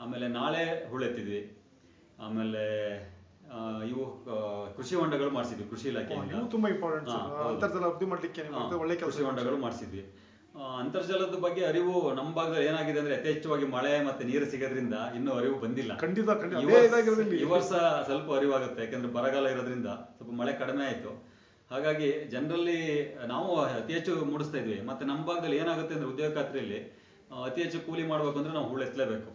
ಆಮೇಲೆ ನಾಳೆ ಹುಳೆತ್ತಿದ್ವಿ ಆಮೇಲೆ ಆ, ಇವು ಕೃಷಿ ಹೊಂಡಗಳು ಮಾಡಿಸಿದ್ವಿ ಕೃಷಿ ಇಲಾಖೆ ತುಂಬಾ ಇಂಪಾರ್ಟೆಂಟ್. ಅಂತರ್ಜಲ ಅಭಿವೃದ್ಧಿ ಮಾಡ್ಲಿಕ್ಕೆ ಒಳ್ಳೆ ಕೃಷಿ ಹೊಂಡಗಳು ಮಾಡಿಸಿದ್ವಿ. ಅಂತರ್ಜಲದ ಬಗ್ಗೆ ಅರಿವು ನಮ್ಮ ಭಾಗದಲ್ಲಿ ಏನಾಗಿದೆ ಅಂದ್ರೆ ಯಥೇಚ್ಛವಾಗಿ ಮಳೆ ಮತ್ತೆ ನೀರು ಸಿಗೋದ್ರಿಂದ ಇನ್ನೂ ಅರಿವು ಬಂದಿಲ್ಲ. ಖಂಡಿತ ಈ ವರ್ಷ- ಸ್ವಲ್ಪ ಅರಿವಾಗುತ್ತೆ. ಯಾಕಂದ್ರೆ ಬರಗಾಲ ಇರೋದ್ರಿಂದ ಸ್ವಲ್ಪ ಮಳೆ ಕಡಿಮೆ ಆಯ್ತು. ಹಾಗಾಗಿ ಜನರಲ್ಲಿ ನಾವು ಅತಿ ಹೆಚ್ಚು ಮೂಡಿಸ್ತಾ ಇದ್ವಿ. ಮತ್ತೆ ನಮ್ಮ ಭಾಗದಲ್ಲಿ ಏನಾಗುತ್ತೆ ಅಂದ್ರೆ ಉದ್ಯೋಗ ಖಾತ್ರಿಯಲ್ಲಿ ಅತಿ ಹೆಚ್ಚು ಕೂಲಿ ಮಾಡ್ಬೇಕಂದ್ರೆ ನಾವು ಹೂಳೆತ್ತಲೇಬೇಕು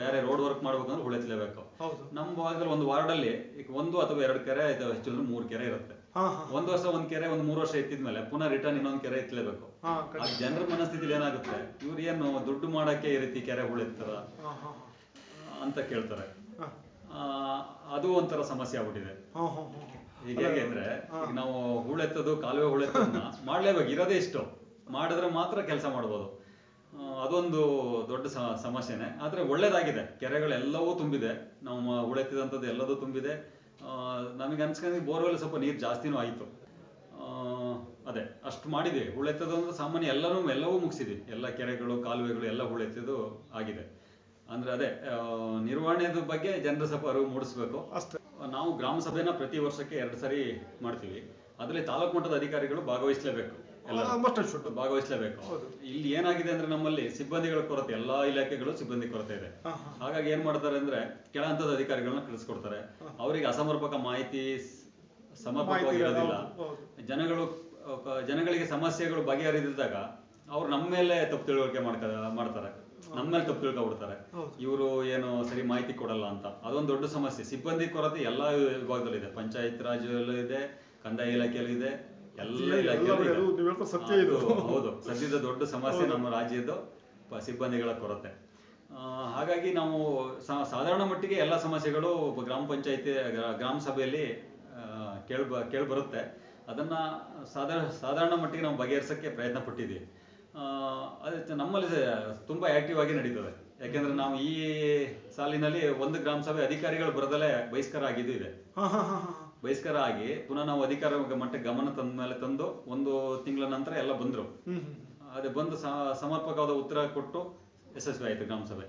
ಬೇರೆ ರೋಡ್ ವರ್ಕ್ ಮಾಡ್ಬೇಕಂದ್ರೆ ಹೂಳೆತ್ತಲೇಬೇಕು ಹೌದು. ನಮ್ಮ ಭಾಗದಲ್ಲಿ ಒಂದು ವಾರ್ಡಲ್ಲಿ ಈಗ ಒಂದು ಅಥವಾ ಎರಡು ಕೆರೆ ಇದೆ ಹೆಚ್ಚು ಅಂದ್ರೆ ಮೂರು ಕೆರೆ ಇರುತ್ತೆ. ಒಂದ್ ವರ್ಷ ಒಂದ್ ಕೆರೆ ಒಂದು ಮೂರು ವರ್ಷ ಎತ್ತಿದ್ಮೇಲೆ ಪುನಃ ರಿಟರ್ನ್ ಇನ್ನೊಂದು ಕೆರೆ ಎತ್ತಲೇಬೇಕು ಆ ಜನರ ಮನಸ್ಥಿತಿಲಿ ಏನಾಗುತ್ತೆ? ಇವ್ರು ಏನು ದುಡ್ಡು ಮಾಡಕ್ಕೆ ಈ ರೀತಿ ಕೆರೆ ಹೂಳೆತ್ತಾರ ಅಂತ ಕೇಳ್ತಾರೆ. ಅದು ಒಂಥರ ಸಮಸ್ಯೆ ಆಗ್ಬಿಟ್ಟಿದೆ. ಈಗ ಹೇಗೆ ಅಂದ್ರೆ ನಾವು ಹೂಳೆತ್ತದು ಕಾಲುವೆ ಹೂಳೆತ್ತದನ್ನ ಮಾಡ್ಲೇಬೇಕು. ಇರೋದೇ ಇಷ್ಟು. ಮಾಡಿದ್ರೆ ಮಾತ್ರ ಕೆಲಸ ಮಾಡ್ಬೋದು. ಅದೊಂದು ದೊಡ್ಡ ಸಮಸ್ಯೆನೆ. ಆದ್ರೆ ಒಳ್ಳೇದಾಗಿದೆ. ಕೆರೆಗಳೆಲ್ಲವೂ ತುಂಬಿದೆ. ನಾವು ಹೂಳೆತ್ತಿದಂಥದ್ದು ಎಲ್ಲದೂ ತುಂಬಿದೆ. ನಮಗೆ ಅನ್ಸ್ಕೊಂಡು ಬೋರ್ವೆಲ್ ಸ್ವಲ್ಪ ನೀರು ಜಾಸ್ತಿನೂ ಆಯಿತು. ಅದೇ ಅಷ್ಟು ಮಾಡಿದ್ವಿ. ಹೂಳೆತ್ತದು ಅಂದ್ರೆ ಸಾಮಾನ್ಯ ಎಲ್ಲರೂ ಎಲ್ಲವೂ ಮುಗಿಸಿದ್ವಿ. ಎಲ್ಲ ಕೆರೆಗಳು ಕಾಲುವೆಗಳು ಎಲ್ಲ ಹೂಳೆತ್ತಿದ್ದು ಆಗಿದೆ. ಅಂದ್ರೆ ಅದೇ ನಿರ್ವಹಣೆದು ಬಗ್ಗೆ ಜನರ ಸ್ವಲ್ಪ ಅರಿವು ಮೂಡಿಸ್ಬೇಕು. ಅಷ್ಟೇ. ನಾವು ಗ್ರಾಮ ಸಭೆನ ಪ್ರತಿ ವರ್ಷಕ್ಕೆ ಎರಡು ಸರಿ ಮಾಡ್ತೀವಿ. ಅದರಲ್ಲಿ ತಾಲೂಕು ಮಟ್ಟದ ಅಧಿಕಾರಿಗಳು ಭಾಗವಹಿಸಲೇಬೇಕು. ಮಸ್ಟ್ ಭಾಗವಹಿಸಲೇಬೇಕು. ಇಲ್ಲಿ ಏನಾಗಿದೆ ಅಂದ್ರೆ ನಮ್ಮಲ್ಲಿ ಸಿಬ್ಬಂದಿಗಳ ಕೊರತೆ ಎಲ್ಲಾ ಇಲಾಖೆಗಳು ಸಿಬ್ಬಂದಿ ಕೊರತೆ ಇದೆ. ಹಾಗಾಗಿ ಏನ್ ಮಾಡ್ತಾರೆ ಅಂದ್ರೆ ಕೆಳ ಹಂತದ ಅಧಿಕಾರಿಗಳನ್ನ ಕಳಿಸ್ಕೊಡ್ತಾರೆ. ಅವರಿಗೆ ಅಸಮರ್ಪಕ ಮಾಹಿತಿ ಸಮರ್ಪಕವಾಗಿರೋದಿಲ್ಲ ಜನಗಳು ಜನಗಳಿಗೆ ಸಮಸ್ಯೆಗಳು ಬಗೆಹರಿದಿದ್ದಾಗ ಅವ್ರು ನಮ್ಮ ಮೇಲೆ ತಪ್ಪು ತಿಳುವಳಿಕೆ ಮಾಡ್ತಾರೆ. ನಮ್ಮ ಮೇಲೆ ತಪ್ಪು ತಿಳ್ಕೊಬಿಡ್ತಾರೆ. ಇವರು ಏನು ಸರಿ ಮಾಹಿತಿ ಕೊಡಲ್ಲ ಅಂತ. ಅದೊಂದು ದೊಡ್ಡ ಸಮಸ್ಯೆ. ಸಿಬ್ಬಂದಿ ಕೊರತೆ ಎಲ್ಲಾ ವಿಭಾಗದಲ್ಲೂ ಇದೆ. ಪಂಚಾಯತ್ ರಾಜ್ಯಲ್ಲೂ ಇದೆ ಕಂದಾಯ ಇಲಾಖೆಯಲ್ಲೂ ಇದೆ. ಎಲ್ಲ ಸತ್ಯ ಇದು. ಹೌದು. ಸದ್ಯದ ದೊಡ್ಡ ಸಮಸ್ಯೆ ನಮ್ಮ ರಾಜ್ಯದ್ದು ಪ- ಸಿಬ್ಬಂದಿಗಳ ಕೊರತೆ. ಹಾಗಾಗಿ ನಾವು ಸಾಧಾರಣ ಮಟ್ಟಿಗೆ ಎಲ್ಲ ಸಮಸ್ಯೆಗಳು ಗ್ರಾಮ ಪಂಚಾಯತಿ ಗ್ರಾಮ ಸಭೆಯಲ್ಲಿ ಕೇಳ ಕೇಳ್ಬರುತ್ತೆ. ಅದನ್ನ ಸಾಧಾರಣ ಸಾಧಾರಣ ಮಟ್ಟಿಗೆ ನಾವು ಬಗೆಹರಿಸಕ್ಕೆ ಪ್ರಯತ್ನ ಪಟ್ಟಿದ್ದೀವಿ. ಆ, ನಮ್ಮಲ್ಲಿ ತುಂಬಾ ಆಕ್ಟಿವ್ ಆಗಿ ನಡೀತದೆ. ಯಾಕೆಂದ್ರೆ ನಾವು ಈ ಸಾಲಿನಲ್ಲಿ ಒಂದು ಗ್ರಾಮ ಸಭೆ ಅಧಿಕಾರಿಗಳು ಬರದಲ್ಲೇ ಬಹಿಷ್ಕಾರ ಆಗಿದ್ದು ಇದೆ. ಬಹಿಷ್ಕಾರ ಆಗಿ ಪುನಃ ನಾವು ಅಧಿಕಾರ ಮಟ್ಟ ಗಮನ ತಂದ ಮೇಲೆ ತಂದು ಒಂದು ತಿಂಗಳ ನಂತರ ಎಲ್ಲ ಬಂದ್ರು. ಅದೇ ಬಂದು ಸಮರ್ಪಕವಾದ ಉತ್ತರ ಕೊಟ್ಟು ಯಶಸ್ವಿ ಆಯ್ತು ಗ್ರಾಮ ಸಭೆ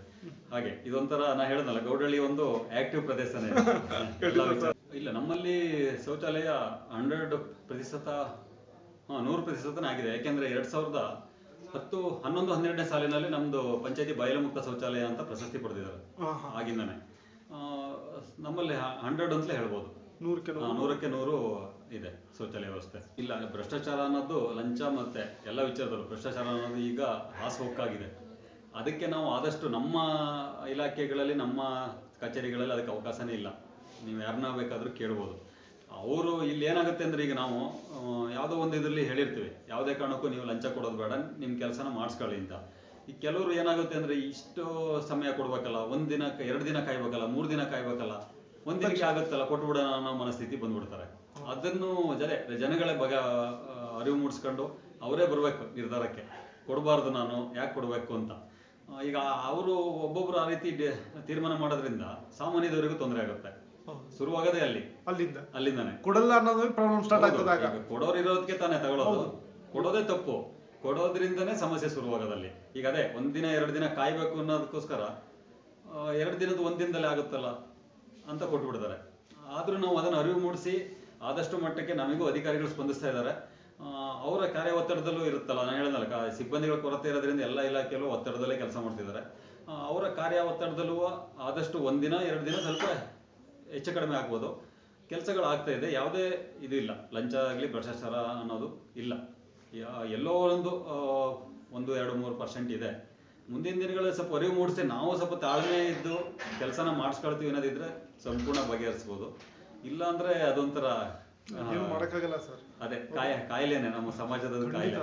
ಹಾಗೆ ಇದೊಂಥರ ನಾ ಹೇಳ್ದಲ್ಲ ಗೌಡಳ್ಳಿ ಒಂದು ಆಕ್ಟಿವ್ ಪ್ರದೇಶನೇ. ಇಲ್ಲ ನಮ್ಮಲ್ಲಿ ಶೌಚಾಲಯ ಹಂಡ್ರೆಡ್ ಪ್ರತಿಶತ ಹಾ ನೂರು ಪ್ರತಿಶತನೇ ಆಗಿದೆ. ಯಾಕೆಂದ್ರೆ ಎರಡ್ ಸಾವಿರದ ಹತ್ತು ಹನ್ನೊಂದು ಹನ್ನೆರಡನೇ ಸಾಲಿನಲ್ಲಿ ನಮ್ದು ಪಂಚಾಯತಿ ಬಯಲುಮುಕ್ತ ಶೌಚಾಲಯ ಅಂತ ಪ್ರಶಸ್ತಿ ಪಡೆದಿದ್ದಾರೆ ಆಗಿಂದನೇ. ನಮ್ಮಲ್ಲಿ ಹಂಡ್ರೆಡ್ ಅಂತಲೇ ಹೇಳ್ಬೋದು. ನೂರಕ್ಕೆ ನೂರು? ನೂರಕ್ಕೆ ನೂರು ಇದೆ ಶೌಚಾಲಯ ವ್ಯವಸ್ಥೆ. ಇಲ್ಲ ಭ್ರಷ್ಟಾಚಾರ ಅನ್ನೋದು ಲಂಚ ಮತ್ತೆ ಎಲ್ಲ ವಿಚಾರದಲ್ಲೂ ಭ್ರಷ್ಟಾಚಾರ ಅನ್ನೋದು ಈಗ ಹಾಸುಹೊಕ್ಕಾಗಿದೆ. ಅದಕ್ಕೆ ನಾವು ಆದಷ್ಟು ನಮ್ಮ ಇಲಾಖೆಗಳಲ್ಲಿ ನಮ್ಮ ಕಚೇರಿಗಳಲ್ಲಿ ಅದಕ್ಕೆ ಅವಕಾಶನೇ ಇಲ್ಲ. ನೀವು ಯಾರನ್ನ ಬೇಕಾದರೂ ಕೇಳ್ಬೋದು. ಅವರು ಇಲ್ಲಿ ಏನಾಗುತ್ತೆ ಅಂದ್ರೆ ಈಗ ನಾವು ಯಾವುದೋ ಒಂದು ಇದರಲ್ಲಿ ಹೇಳಿರ್ತೀವಿ ಯಾವುದೇ ಕಾರಣಕ್ಕೂ ನೀವು ಲಂಚ ಕೊಡೋದು ಬೇಡ ನಿಮ್ಮ ಕೆಲಸನ ಮಾಡಿಸ್ಕೊಳ್ಳಿ ಅಂತ. ಈ ಕೆಲವರು ಏನಾಗುತ್ತೆ ಅಂದ್ರೆ ಇಷ್ಟು ಸಮಯ ಕೊಡ್ಬೇಕಲ್ಲ ಒಂದ್ ದಿನ ಎರಡು ದಿನ ಕಾಯ್ಬೇಕಲ್ಲ ಮೂರು ದಿನ ಕಾಯ್ಬೇಕಲ್ಲ ಒಂದ್ ನಿಮಿಷ ಆಗುತ್ತಲ್ಲ ಕೊಟ್ಬಿಡೋಣ ಅನ್ನೋ ಮನಸ್ಥಿತಿ ಬಂದ್ಬಿಡ್ತಾರೆ. ಅದನ್ನು ಜನ ಜನಗಳ ಬಗ ಅರಿವು ಮೂಡಿಸ್ಕೊಂಡು ಅವರೇ ಬರ್ಬೇಕು ನಿರ್ಧಾರಕ್ಕೆ. ಕೊಡಬಾರ್ದು ನಾನು ಯಾಕೆ ಕೊಡಬೇಕು ಅಂತ. ಈಗ ಅವರು ಒಬ್ಬೊಬ್ರು ಆ ರೀತಿ ತೀರ್ಮಾನ ಮಾಡೋದ್ರಿಂದ ಸಾಮಾನ್ಯದವರಿಗೂ ತೊಂದರೆ ಆಗುತ್ತೆ. ಶುರುವಾಗದೇ ಅಲ್ಲಿ. ಅಲ್ಲಿಂದ. ಅಲ್ಲಿಂದಾನೆ. ಕೊಡಲ್ಲ ಅನ್ನೋದು ಪ್ರಾಬ್ಲಮ್ ಸ್ಟಾರ್ಟ್ ಆಗ್ತದೆ ಕೊಡೋರು ಇರೋದಕ್ಕೆ ತಾನೇ ತಗೊಳ್ಳೋದು ಕೊಡೋದೇ ತಪ್ಪು. ಕೊಡೋದ್ರಿಂದನೇ ಸಮಸ್ಯೆ ಶುರುವಾಗದಲ್ಲಿ. ಈಗ ಅದೇ ಒಂದ್ ದಿನ ಎರಡು ದಿನ ಕಾಯ್ಬೇಕು ಅನ್ನೋದಕ್ಕೋಸ್ಕರ ಎರಡು ದಿನದ ಒಂದ್ ದಿನದಲ್ಲಿ ಆಗುತ್ತಲ್ಲ. ಅಂತ ಕೊಟ್ಬಿಡ್ತಾರೆ. ಆದರೂ ನಾವು ಅದನ್ನು ಅರಿವು ಮೂಡಿಸಿ ಆದಷ್ಟು ಮಟ್ಟಕ್ಕೆ ನಮಗೂ ಅಧಿಕಾರಿಗಳು ಸ್ಪಂದಿಸ್ತಾ ಇದ್ದಾರೆ. ಅವರ ಕಾರ್ಯ ಒತ್ತಡದಲ್ಲೂ ಇರುತ್ತಲ್ಲ, ನಾನು ಹೇಳಿದಲ್ಲ ಸಿಬ್ಬಂದಿಗಳ ಕೊರತೆ ಇರೋದ್ರಿಂದ ಎಲ್ಲ ಇಲಾಖೆಯಲ್ಲೂ ಒತ್ತಡದಲ್ಲೇ ಕೆಲಸ ಮಾಡ್ತಿದ್ದಾರೆ. ಅವರ ಕಾರ್ಯ ಒತ್ತಡದಲ್ಲೂ ಆದಷ್ಟು ಒಂದಿನ, ಎರಡು ದಿನ ಸ್ವಲ್ಪ ಹೆಚ್ಚು ಕಡಿಮೆ ಆಗ್ಬೋದು. ಕೆಲಸಗಳು ಆಗ್ತಾ ಇದೆ, ಯಾವುದೇ ಇದು ಇಲ್ಲ, ಲಂಚ ಆಗಲಿ, ಭ್ರಷ್ಟಾಚಾರ ಅನ್ನೋದು ಇಲ್ಲ. ಎಲ್ಲೋ ಒಂದು ಒಂದು, ಎರಡು, ಮೂರು ಪರ್ಸೆಂಟ್ ಇದೆ. ಮುಂದಿನ ದಿನಗಳಲ್ಲಿ ಸ್ವಲ್ಪ ಅರಿವು ಮೂಡಿಸಿ, ನಾವು ಸ್ವಲ್ಪ ತಾಳ್ಮೆ ಇದ್ದು ಕೆಲಸನ ಮಾಡಿಸ್ಕೊಳ್ತೀವಿ ಅನ್ನೋದಿದ್ರೆ ಸಂಪೂರ್ಣ ಬಗೆಹರಿಸ್ಬೋದು. ಇಲ್ಲ ಅಂದ್ರೆ ಅದೊಂಥರ ಮಾಡೋಕ್ಕಾಗಲ್ಲ ಸರ್. ಅದೇ ಕಾಯ ಕಾಯಿಲೆನೆ ನಮ್ಮ ಸಮಾಜದ ಕಾಯಿಲೆ.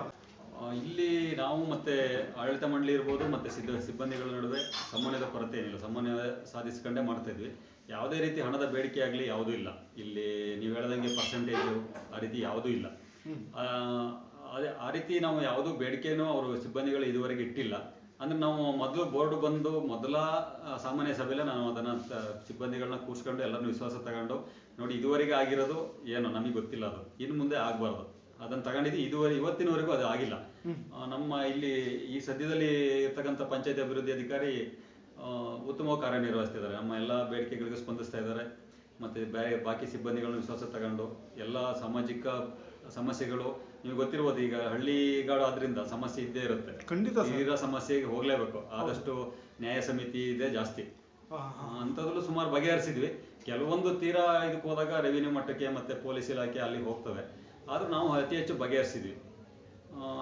ಇಲ್ಲಿ ನಾವು ಮತ್ತೆ ಆಡಳಿತ ಮಂಡಳಿ ಇರ್ಬೋದು ಮತ್ತೆ ಸಿದ್ಧ ಸಿಬ್ಬಂದಿಗಳ ನಡುವೆ ಸಮನ್ವಯದ ಕೊರತೆ ಏನಿಲ್ಲ. ಸಮನ್ವಯ ಸಾಧಿಸ್ಕೊಂಡೇ ಮಾಡ್ತಾ ಇದ್ವಿ. ಯಾವುದೇ ರೀತಿ ಹಣದ ಬೇಡಿಕೆ ಆಗಲಿ ಯಾವುದೂ ಇಲ್ಲ. ಇಲ್ಲಿ ನೀವು ಹೇಳ್ದಂಗೆ ಪರ್ಸೆಂಟೇಜು ಆ ರೀತಿ ಯಾವುದೂ ಇಲ್ಲ. ಅದೇ ಆ ರೀತಿ ನಾವು ಯಾವುದೂ ಬೇಡಿಕೆನೂ ಅವರು ಸಿಬ್ಬಂದಿಗಳು ಇದುವರೆಗೆ ಇಟ್ಟಿಲ್ಲ. ಅಂದ್ರೆ ನಾವು ಮೊದಲು ಬೋರ್ಡ್ ಬಂದು ಮೊದಲ ಸಾಮಾನ್ಯ ಸಭೆಯಲ್ಲೇ ನಾನು ಅದನ್ನ ಸಿಬ್ಬಂದಿಗಳನ್ನ ಕೂರ್ಸ್ಕೊಂಡು ಎಲ್ಲರನ್ನು ವಿಶ್ವಾಸ ತಗೊಂಡು ನೋಡಿ ಇದುವರೆಗೆ ಆಗಿರೋದು ಏನು ನಮಗೆ ಗೊತ್ತಿಲ್ಲ ಅದು. ಇನ್ನು ಮುಂದೆ ಆಗ್ಬಾರ್ದು. ಅದನ್ನ ತಗೊಂಡಿದ್ದು ಇದುವರೆ ಇವತ್ತಿನವರೆಗೂ ಅದು ಆಗಿಲ್ಲ. ನಮ್ಮ ಇಲ್ಲಿ ಈ ಸದ್ಯದಲ್ಲಿ ಇರ್ತಕ್ಕಂಥ ಪಂಚಾಯತ್ ಅಭಿವೃದ್ಧಿ ಅಧಿಕಾರಿ ಉತ್ತಮವಾಗಿ ಕಾರ್ಯನಿರ್ವಹಿಸ್ತಿದ್ದಾರೆ. ನಮ್ಮ ಎಲ್ಲ ಬೇಡಿಕೆಗಳಿಗೂ ಸ್ಪಂದಿಸ್ತಾ ಇದ್ದಾರೆ. ಮತ್ತೆ ಬೇರೆ ಬಾಕಿ ಸಿಬ್ಬಂದಿಗಳನ್ನು ವಿಶ್ವಾಸ ತಗೊಂಡು ಎಲ್ಲ ಸಾಮಾಜಿಕ ಸಮಸ್ಯೆಗಳು ನಿಮ್ಗೆ ಗೊತ್ತಿರ್ಬೋದು ಈಗ ಹಳ್ಳಿಗಾಡು ಆದ್ರಿಂದ ಸಮಸ್ಯೆ ಇದ್ದೇ ಇರುತ್ತೆ. ಖಂಡಿತ ತೀರಾ ಸಮಸ್ಯೆಗೆ ಹೋಗ್ಲೇಬೇಕು. ಆದಷ್ಟು ನ್ಯಾಯ ಸಮಿತಿ ಇದೆ ಜಾಸ್ತಿ. ಅಂಥದ್ರಲ್ಲೂ ಸುಮಾರು ಬಗೆಹರಿಸಿದ್ವಿ. ಕೆಲವೊಂದು ತೀರಾ ಇದಕ್ಕೆ ಹೋದಾಗ ರೆವಿನ್ಯೂ ಮಟ್ಟಕ್ಕೆ ಮತ್ತೆ ಪೊಲೀಸ್ ಇಲಾಖೆ ಅಲ್ಲಿ ಹೋಗ್ತವೆ. ಆದ್ರೂ ನಾವು ಅತಿ ಹೆಚ್ಚು ಬಗೆಹರಿಸಿದ್ವಿ.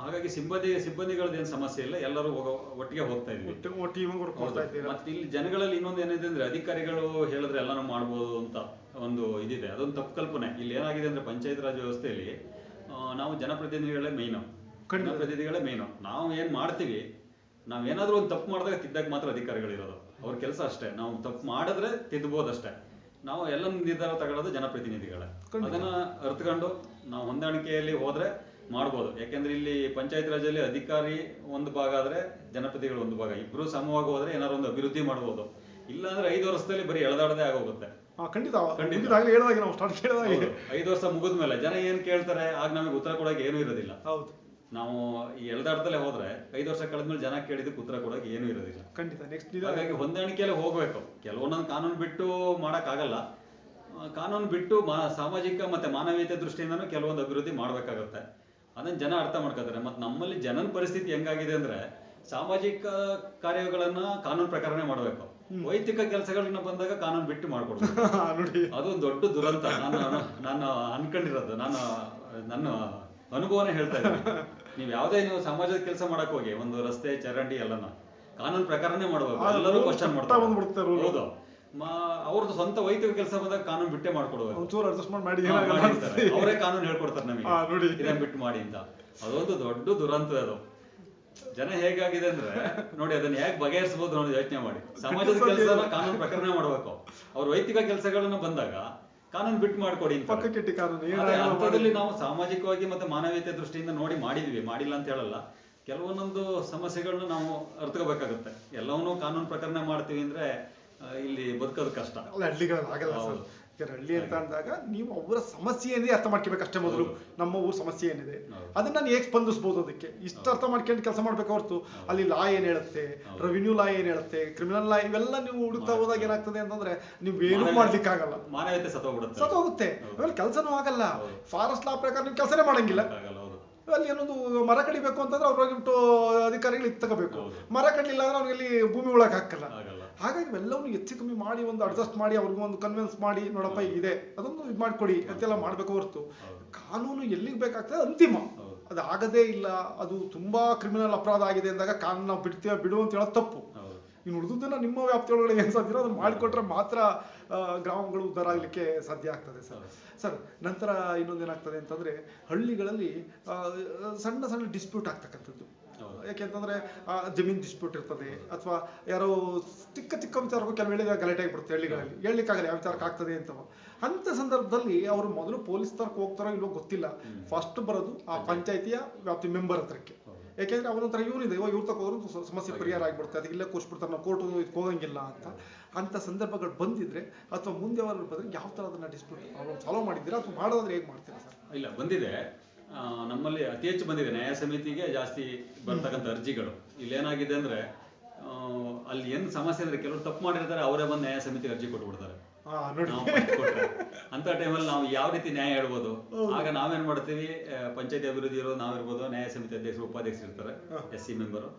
ಹಾಗಾಗಿ ಸಿಬ್ಬಂದಿ ಸಿಬ್ಬಂದಿಗಳದ್ದೇನು ಸಮಸ್ಯೆ ಇಲ್ಲ. ಎಲ್ಲರೂ ಹೋಗೋ ಒಟ್ಟಿಗೆ ಹೋಗ್ತಾ ಇದ್ವಿ. ಮತ್ತೆ ಇಲ್ಲಿ ಜನಗಳಲ್ಲಿ ಇನ್ನೊಂದು ಏನಿದೆ ಅಂದ್ರೆ ಅಧಿಕಾರಿಗಳು ಹೇಳಿದ್ರೆ ಎಲ್ಲಾನು ಮಾಡ್ಬೋದು ಅಂತ ಒಂದು ಇದಿದೆ. ಅದೊಂದು ತಪ್ಪು ಕಲ್ಪನೆ. ಇಲ್ಲಿ ಏನಾಗಿದೆ ಅಂದ್ರೆ ಪಂಚಾಯತ್ ರಾಜ್ ವ್ಯವಸ್ಥೆಯಲ್ಲಿ ನಾವು ಜನಪ್ರತಿನಿಧಿಗಳೇ ಮೇನು. ಜನಪ್ರತಿನಿಧಿಗಳೇ ಮೇಯ್ನು ನಾವು ಏನ್ ಮಾಡ್ತೀವಿ ನಾವ್ ಏನಾದ್ರೂ ಒಂದು ತಪ್ಪು ಮಾಡಿದಾಗ ತಿದ್ದಾಗ ಮಾತ್ರ ಅಧಿಕಾರಿಗಳಿರೋದು ಅವ್ರ ಕೆಲಸ ಅಷ್ಟೇ. ನಾವು ತಪ್ಪು ಮಾಡಿದ್ರೆ ತಿದ್ದಬಹುದಷ್ಟೇ ನಾವು ಎಲ್ಲ ನಿರ್ಧಾರ ತಗೊಳ್ಳೋದು ಜನಪ್ರತಿನಿಧಿಗಳೇ. ಅದನ್ನ ಅರ್ಥಕೊಂಡು ನಾವು ಹೊಂದಾಣಿಕೆಯಲ್ಲಿ ಹೋದ್ರೆ ಮಾಡ್ಬೋದು. ಯಾಕೆಂದ್ರೆ ಇಲ್ಲಿ ಪಂಚಾಯತ್ ರಾಜಲ್ಲಿ ಅಧಿಕಾರಿ ಒಂದು ಭಾಗ ಆದ್ರೆ ಜನಪ್ರತಿನಿಧಿಗಳು ಒಂದು ಭಾಗ. ಇಬ್ರು ಸಮವಾಗಿ ಹೋದ್ರೆ ಏನಾದ್ರು ಒಂದು ಅಭಿವೃದ್ಧಿ ಮಾಡ್ಬೋದು. ಇಲ್ಲಾಂದ್ರೆ ಐದು ವರ್ಷದಲ್ಲಿ ಬರೀ ಎಳೆದಾಡದೆ ಆಗೋಗುತ್ತೆ. ಖಂಡಿತ. ಖಂಡಿತ. ಮುಗಿದಾಗ್ಲೇ ಹೇಳಿದಾಗೆ ನಾವು ಸ್ಟಾರ್ಟ್ ಕೇಳಿದಾಗ. ಐದು ವರ್ಷ ಮುಗಿದ ಮೇಲೆ ಜನ ಏನ್ ಕೇಳ್ತಾರೆ ಆಗ ನಮಗೆ ಉತ್ತರ ಕೊಡೋಕೆ ಏನು ಇರೋದಿಲ್ಲ. ಹೌದು. ನಾವು ಈ ಎಳ್ದಾಡ್ದಲ್ಲೇ ಹೋದ್ರೆ ಐದು ವರ್ಷ ಕಳೆದ್ಮೇಲೆ ಜನ ಕೇಳಿದಕ್ಕೆ ಉತ್ತರ ಕೊಡೋಕೆ ಏನು ಇರೋದಿಲ್ಲ. ಖಂಡಿತ. ನೆಕ್ಸ್ಟ್ ಹಾಗಾಗಿ ಹೊಂದಾಣಿಕೆಯಲ್ಲಿ ಹೋಗ್ಬೇಕು. ಕೆಲವೊಂದೊಂದು ಕಾನೂನು ಬಿಟ್ಟು ಮಾಡೋಕ್ಕಾಗಲ್ಲ. ಕಾನೂನು ಬಿಟ್ಟು ಮಾ- ಸಾಮಾಜಿಕ ಮತ್ತೆ ಮಾನವೀಯತೆ ದೃಷ್ಟಿಯಿಂದನೂ ಕೆಲವೊಂದು ಅಭಿವೃದ್ಧಿ ಮಾಡ್ಬೇಕಾಗತ್ತೆ. ಅದನ್ನ ಜನ ಅರ್ಥ ಮಾಡ್ಕೋತಾರೆ. ಮತ್ತೆ ನಮ್ಮಲ್ಲಿ ಜನನ ಪರಿಸ್ಥಿತಿ ಹೆಂಗಾಗಿದೆ ಅಂದ್ರೆ ಸಾಮಾಜಿಕ ಕಾರ್ಯಗಳನ್ನ ಕಾನೂನು ಪ್ರಕಾರನೇ ಮಾಡ್ಬೇಕು. ವೈಯಕ್ತಿಕ ಕೆಲಸಗಳನ್ನ ಬಂದಾಗ ಕಾನೂನು ಬಿಟ್ಟು ಮಾಡ್ಕೊಡ್ತಾರೆ ನೋಡಿ. ಅದೊಂದು ದೊಡ್ಡ ದುರಂತ. ನಾನು ನಾನು ಅನ್ಕೊಂಡಿರೋದು. ನಾನು ನನ್ನ ಅನುಭವನೇ ಹೇಳ್ತಾ ಇದ್ದೀನಿ. ನೀವು ಯಾವ್ದೇ ನೀವು ಸಮಾಜದ ಕೆಲಸ ಮಾಡಕ್ ಹೋಗಿ ಒಂದು ರಸ್ತೆ ಚರಂಡಿ ಎಲ್ಲನ ಕಾನೂನು ಪ್ರಕಾರನೇ ಮಾಡ್ಬೇಕು ಎಲ್ಲರೂ ಕ್ವಶನ್ ಮಾಡ್ತಾರೆ. ಹೌದು. ಅವ್ರದ್ದು ಸ್ವಂತ ವೈಯಕ್ತಿಕ ಕೆಲಸ ಬಂದಾಗ ಕಾನೂನು ಬಿಟ್ಟೆ ಮಾಡ್ಕೊಡ್ಬೇಕು. ಒಂಚೂರು ಅಡ್ಜಸ್ಟ್ಮೆಂಟ್ ಮಾಡಿ. ಅವರೇ ಕಾನೂನು ಹೇಳ್ಕೊಡ್ತಾರೆ ನಮಗೆ. ಇದನ್ನ ಬಿಟ್ಟು ಮಾಡಿ ಅಂತ. ಅದೊಂದು ದೊಡ್ಡ ದುರಂತ ಅದು. ಜನ ಹೇಗಾಗಿದೆ ಅಂದ್ರೆ ನೋಡಿ ಅದನ್ನ ಯಾಕೆ ಬಗೆಹರಿಸಬಹುದು ನೋಡಿ ಯೋಚನೆ ಮಾಡಿ. ಸಮಾಜದ ಕೆಲಸ. ಕೆಲಸನ ಕಾನೂನು ಪ್ರಕರಣ ಮಾಡ್ಬೇಕು. ಅವ್ರ ವೈಯಕ್ತಿಕ ಕೆಲಸಗಳನ್ನ ಬಂದಾಗ ಕಾನೂನು ಬಿಟ್ಟು ಮಾಡ್ಕೊಡಿ ಅಂತದಲ್ಲಿ ನಾವು ಸಾಮಾಜಿಕವಾಗಿ ಮತ್ತೆ ಮಾನವೀಯತೆ ದೃಷ್ಟಿಯಿಂದ ನೋಡಿ ಮಾಡಿದ್ವಿ. ಮಾಡಿಲ್ಲ ಅಂತ ಹೇಳಲ್ಲ. ಕೆಲವೊಂದೊಂದು ಸಮಸ್ಯೆಗಳನ್ನ ನಾವು ಅರ್ಥಕೋಬೇಕಾಗುತ್ತೆ ಎಲ್ಲವನ್ನೂ ಕಾನೂನು ಪ್ರಕರಣ ಮಾಡ್ತೀವಿ ಅಂದ್ರೆ ಇಲ್ಲಿ ಬದುಕೋದು ಕಷ್ಟ. ಹಳ್ಳಿ ಅಂತ ಅಂದಾಗ ನೀವು ಅವರ ಸಮಸ್ಯೆ ಏನಿದೆ ಅರ್ಥ ಮಾಡ್ಕೋಬೇಕು ಅಷ್ಟೇ ಮೊದಲು. ನಮ್ಮ ಊರ ಸಮಸ್ಯೆ ಏನಿದೆ ಅದನ್ನ ನಾನು ಹೇಗೆ ಸ್ಪಂದಿಸ್ಬೋದು ಅದಕ್ಕೆ? ಇಷ್ಟು ಅರ್ಥ ಮಾಡ್ಕೊಂಡು ಕೆಲಸ ಮಾಡ್ಬೇಕು ಹೊರತು. ಅಲ್ಲಿ ಲಾ ಏನ್ ಹೇಳುತ್ತೆ. ರೆವಿನ್ಯೂ ಲಾ ಏನ್ ಹೇಳುತ್ತೆ? ಕ್ರಿಮಿನಲ್ ಲಾ ಇವೆಲ್ಲ ನೀವು ಹುಡುಕ್ತಾ ಹೋದಾಗ ಏನಾಗ್ತದೆ ಅಂತಂದ್ರೆ ನೀವು ಏನೂ ಆಗಲ್ಲ ಮಾಡ್ಲಿಕ್ಕಾಗಲ್ಲ. ಸತ್ತೋಗುತ್ತೆ. ಆಮೇಲೆ ಕೆಲಸನೂ ಆಗಲ್ಲ. ಫಾರೆಸ್ಟ್ ಲಾ ಪ್ರಕಾರ ನೀವು ಕೆಲಸನೇ ಮಾಡಂಗಿಲ್ಲ. ಅಲ್ಲಿ ಏನೊಂದು ಮರ ಕಡಿಬೇಕು ಅಂತಂದ್ರೆ ಅವ್ರು ಬಿಟ್ಟು ಅಧಿಕಾರಿಗಳು ಇದು ತಗೋಬೇಕು. ಮರ ಕಡಿಲಿಲ್ಲ ಅಂದ್ರೆ ಅವ್ರಿಗೆ ಭೂಮಿ ಉಳಕ್ ಹಾಕಲ್ಲ. ಹಾಗಾಗಿ ಇವೆಲ್ಲವನ್ನು ಹೆಚ್ಚು ಕಮ್ಮಿ ಮಾಡಿ ಒಂದು ಅಡ್ಜಸ್ಟ್ ಮಾಡಿ ಅವ್ರಿಗೂ ಒಂದು ಕನ್ವಿನ್ಸ್ ಮಾಡಿ ನೋಡಪ್ಪ ಇದೆ ಅದೊಂದು ಇದು ಮಾಡ್ಕೊಡಿ ಅಂತೆಲ್ಲ ಮಾಡ್ಬೇಕು ಹೊರತು. ಕಾನೂನು ಎಲ್ಲಿಗೆ ಬೇಕಾಗ್ತದೆ ಅಂತಿಮ. ಅದು ಆಗದೇ ಇಲ್ಲ ಅದು ತುಂಬಾ ಕ್ರಿಮಿನಲ್ ಅಪರಾಧ ಆಗಿದೆ ಅಂದಾಗ ಕಾನೂನು ನಾವು ಬಿಡ್ತೀವ ಬಿಡು ಅಂತ ಹೇಳೋದು ತಪ್ಪು. ಇನ್ನು ಉಳಿದುದನ್ನ ನಿಮ್ಮ ವ್ಯಾಪ್ತಿಯೊಳಗಡೆ ಏನು ಸಾಧ್ಯ ಅದನ್ನು ಮಾಡಿಕೊಟ್ರೆ ಮಾತ್ರ ಗ್ರಾಮಗಳು ಉದ್ಧಾರ ಆಗಲಿಕ್ಕೆ ಸಾಧ್ಯ ಆಗ್ತದೆ ಸರ್. ಸರ್ ನಂತರ ಇನ್ನೊಂದೇನಾಗ್ತದೆ ಅಂತಂದ್ರೆ ಹಳ್ಳಿಗಳಲ್ಲಿ ಸಣ್ಣ ಸಣ್ಣ ಡಿಸ್ಪ್ಯೂಟ್ ಆಗ್ತಕ್ಕಂಥದ್ದು. ಯಾಕೆಂತಂದ್ರೆ ಆ, ಜಮೀನ್ ಡಿಸ್ಪ್ಯೂಟ್ ಇರ್ತದೆ ಅಥವಾ ಯಾರೋ ಚಿಕ್ಕ ಚಿಕ್ಕ ವಿಚಾರಕ್ಕೂ ಕೆಲವು ಹೇಳಿದಾಗ ಗಲಾಟೆ ಆಗಿಬಿಡುತ್ತೆ ಹಳ್ಳಿಗಳಲ್ಲಿ. ಹೇಳಲಿಕ್ಕಾಗಲ್ಲ ಯಾವ ವಿಚಾರಕ್ಕೆ ಆಗ್ತದೆ ಅಂತ. ಅಂತ ಸಂದರ್ಭದಲ್ಲಿ ಅವರು ಮೊದಲು ಪೊಲೀಸ್ ತರಕ್ಕೆ ಹೋಗ್ತಾರೋ ಇಲ್ವೋ ಗೊತ್ತಿಲ್ಲ. ಫಸ್ಟ್ ಬರೋದು ಆ ಪಂಚಾಯತಿಯ ವ್ಯಾಪ್ತಿ ಮೆಂಬರ್ ಹತ್ರಕ್ಕೆ. ಯಾಕೆಂದ್ರೆ ಅವನೊಂಥರ ಇವನಿದೆ ಇವಾಗ ಇವ್ರ ತಕ ಹೋದ್ರು ಸಮಸ್ಯೆ ಪರಿಹಾರ ಆಗಿಬಿಡುತ್ತೆ ಅದಕ್ಕೆ ಇಲ್ಲೇ ಕೂರಿಸ್ಬಿಡ್ತಾರೆ ನಾವು ಕೋರ್ಟ್ ಇದಕ್ಕೆ ಹೋಗಂಗಿಲ್ಲ ಅಂತ. ಅಂತ ಸಂದರ್ಭಗಳು ಬಂದಿದ್ರೆ ಅಥವಾ ಮುಂದೆ ಅವರು ಬಂದ್ರೆ ಯಾವ ತರ ಅದನ್ನ ಡಿಸ್ಪ್ಯೂಟ್ ಪ್ರಾಬ್ಲಮ್ ಸಾಲ್ವ್ ಮಾಡಿದ್ದೀರಾ ಅಥವಾ ಮಾಡೋದಾದ್ರೆ ಹೇಗೆ ಮಾಡ್ತೀರಾ ಸರ್? ಇಲ್ಲ ಬಂದಿದೆ. ನಮ್ಮಲ್ಲಿ ಅತಿ ಹೆಚ್ಚು ಬಂದಿದೆ ನ್ಯಾಯ ಸಮಿತಿಗೆ ಜಾಸ್ತಿ ಬರ್ತಕ್ಕಂಥ ಅರ್ಜಿಗಳು. ಇಲ್ಲಿ ಏನಾಗಿದೆ ಅಂದ್ರೆ ಅಲ್ಲಿ ಏನ್ ಸಮಸ್ಯೆ ಅಂದ್ರೆ ಕೆಲವರು ತಪ್ಪು ಮಾಡಿರ್ತಾರೆ ಅವರೇ ಬಂದು ನ್ಯಾಯ ಸಮಿತಿಗೆ ಅರ್ಜಿ ಕೊಟ್ಬಿಡ್ತಾರೆ. ಅಂತ ಟೈಮಲ್ಲಿ ನಾವು ಯಾವ ರೀತಿ ನ್ಯಾಯ ಹೇಳ್ಬೋದು? ಆಗ ನಾವೇನ್ ಮಾಡ್ತೀವಿ ಪಂಚಾಯತಿ ಅಭಿವೃದ್ಧಿ ಇರೋದು ನಾವಿರ್ಬೋದು ನ್ಯಾಯ ಸಮಿತಿ ಅಧ್ಯಕ್ಷರು ಉಪಾಧ್ಯಕ್ಷರು ಇರ್ತಾರೆ ಎಸ್ ಸಿ ಮೆಂಬರು.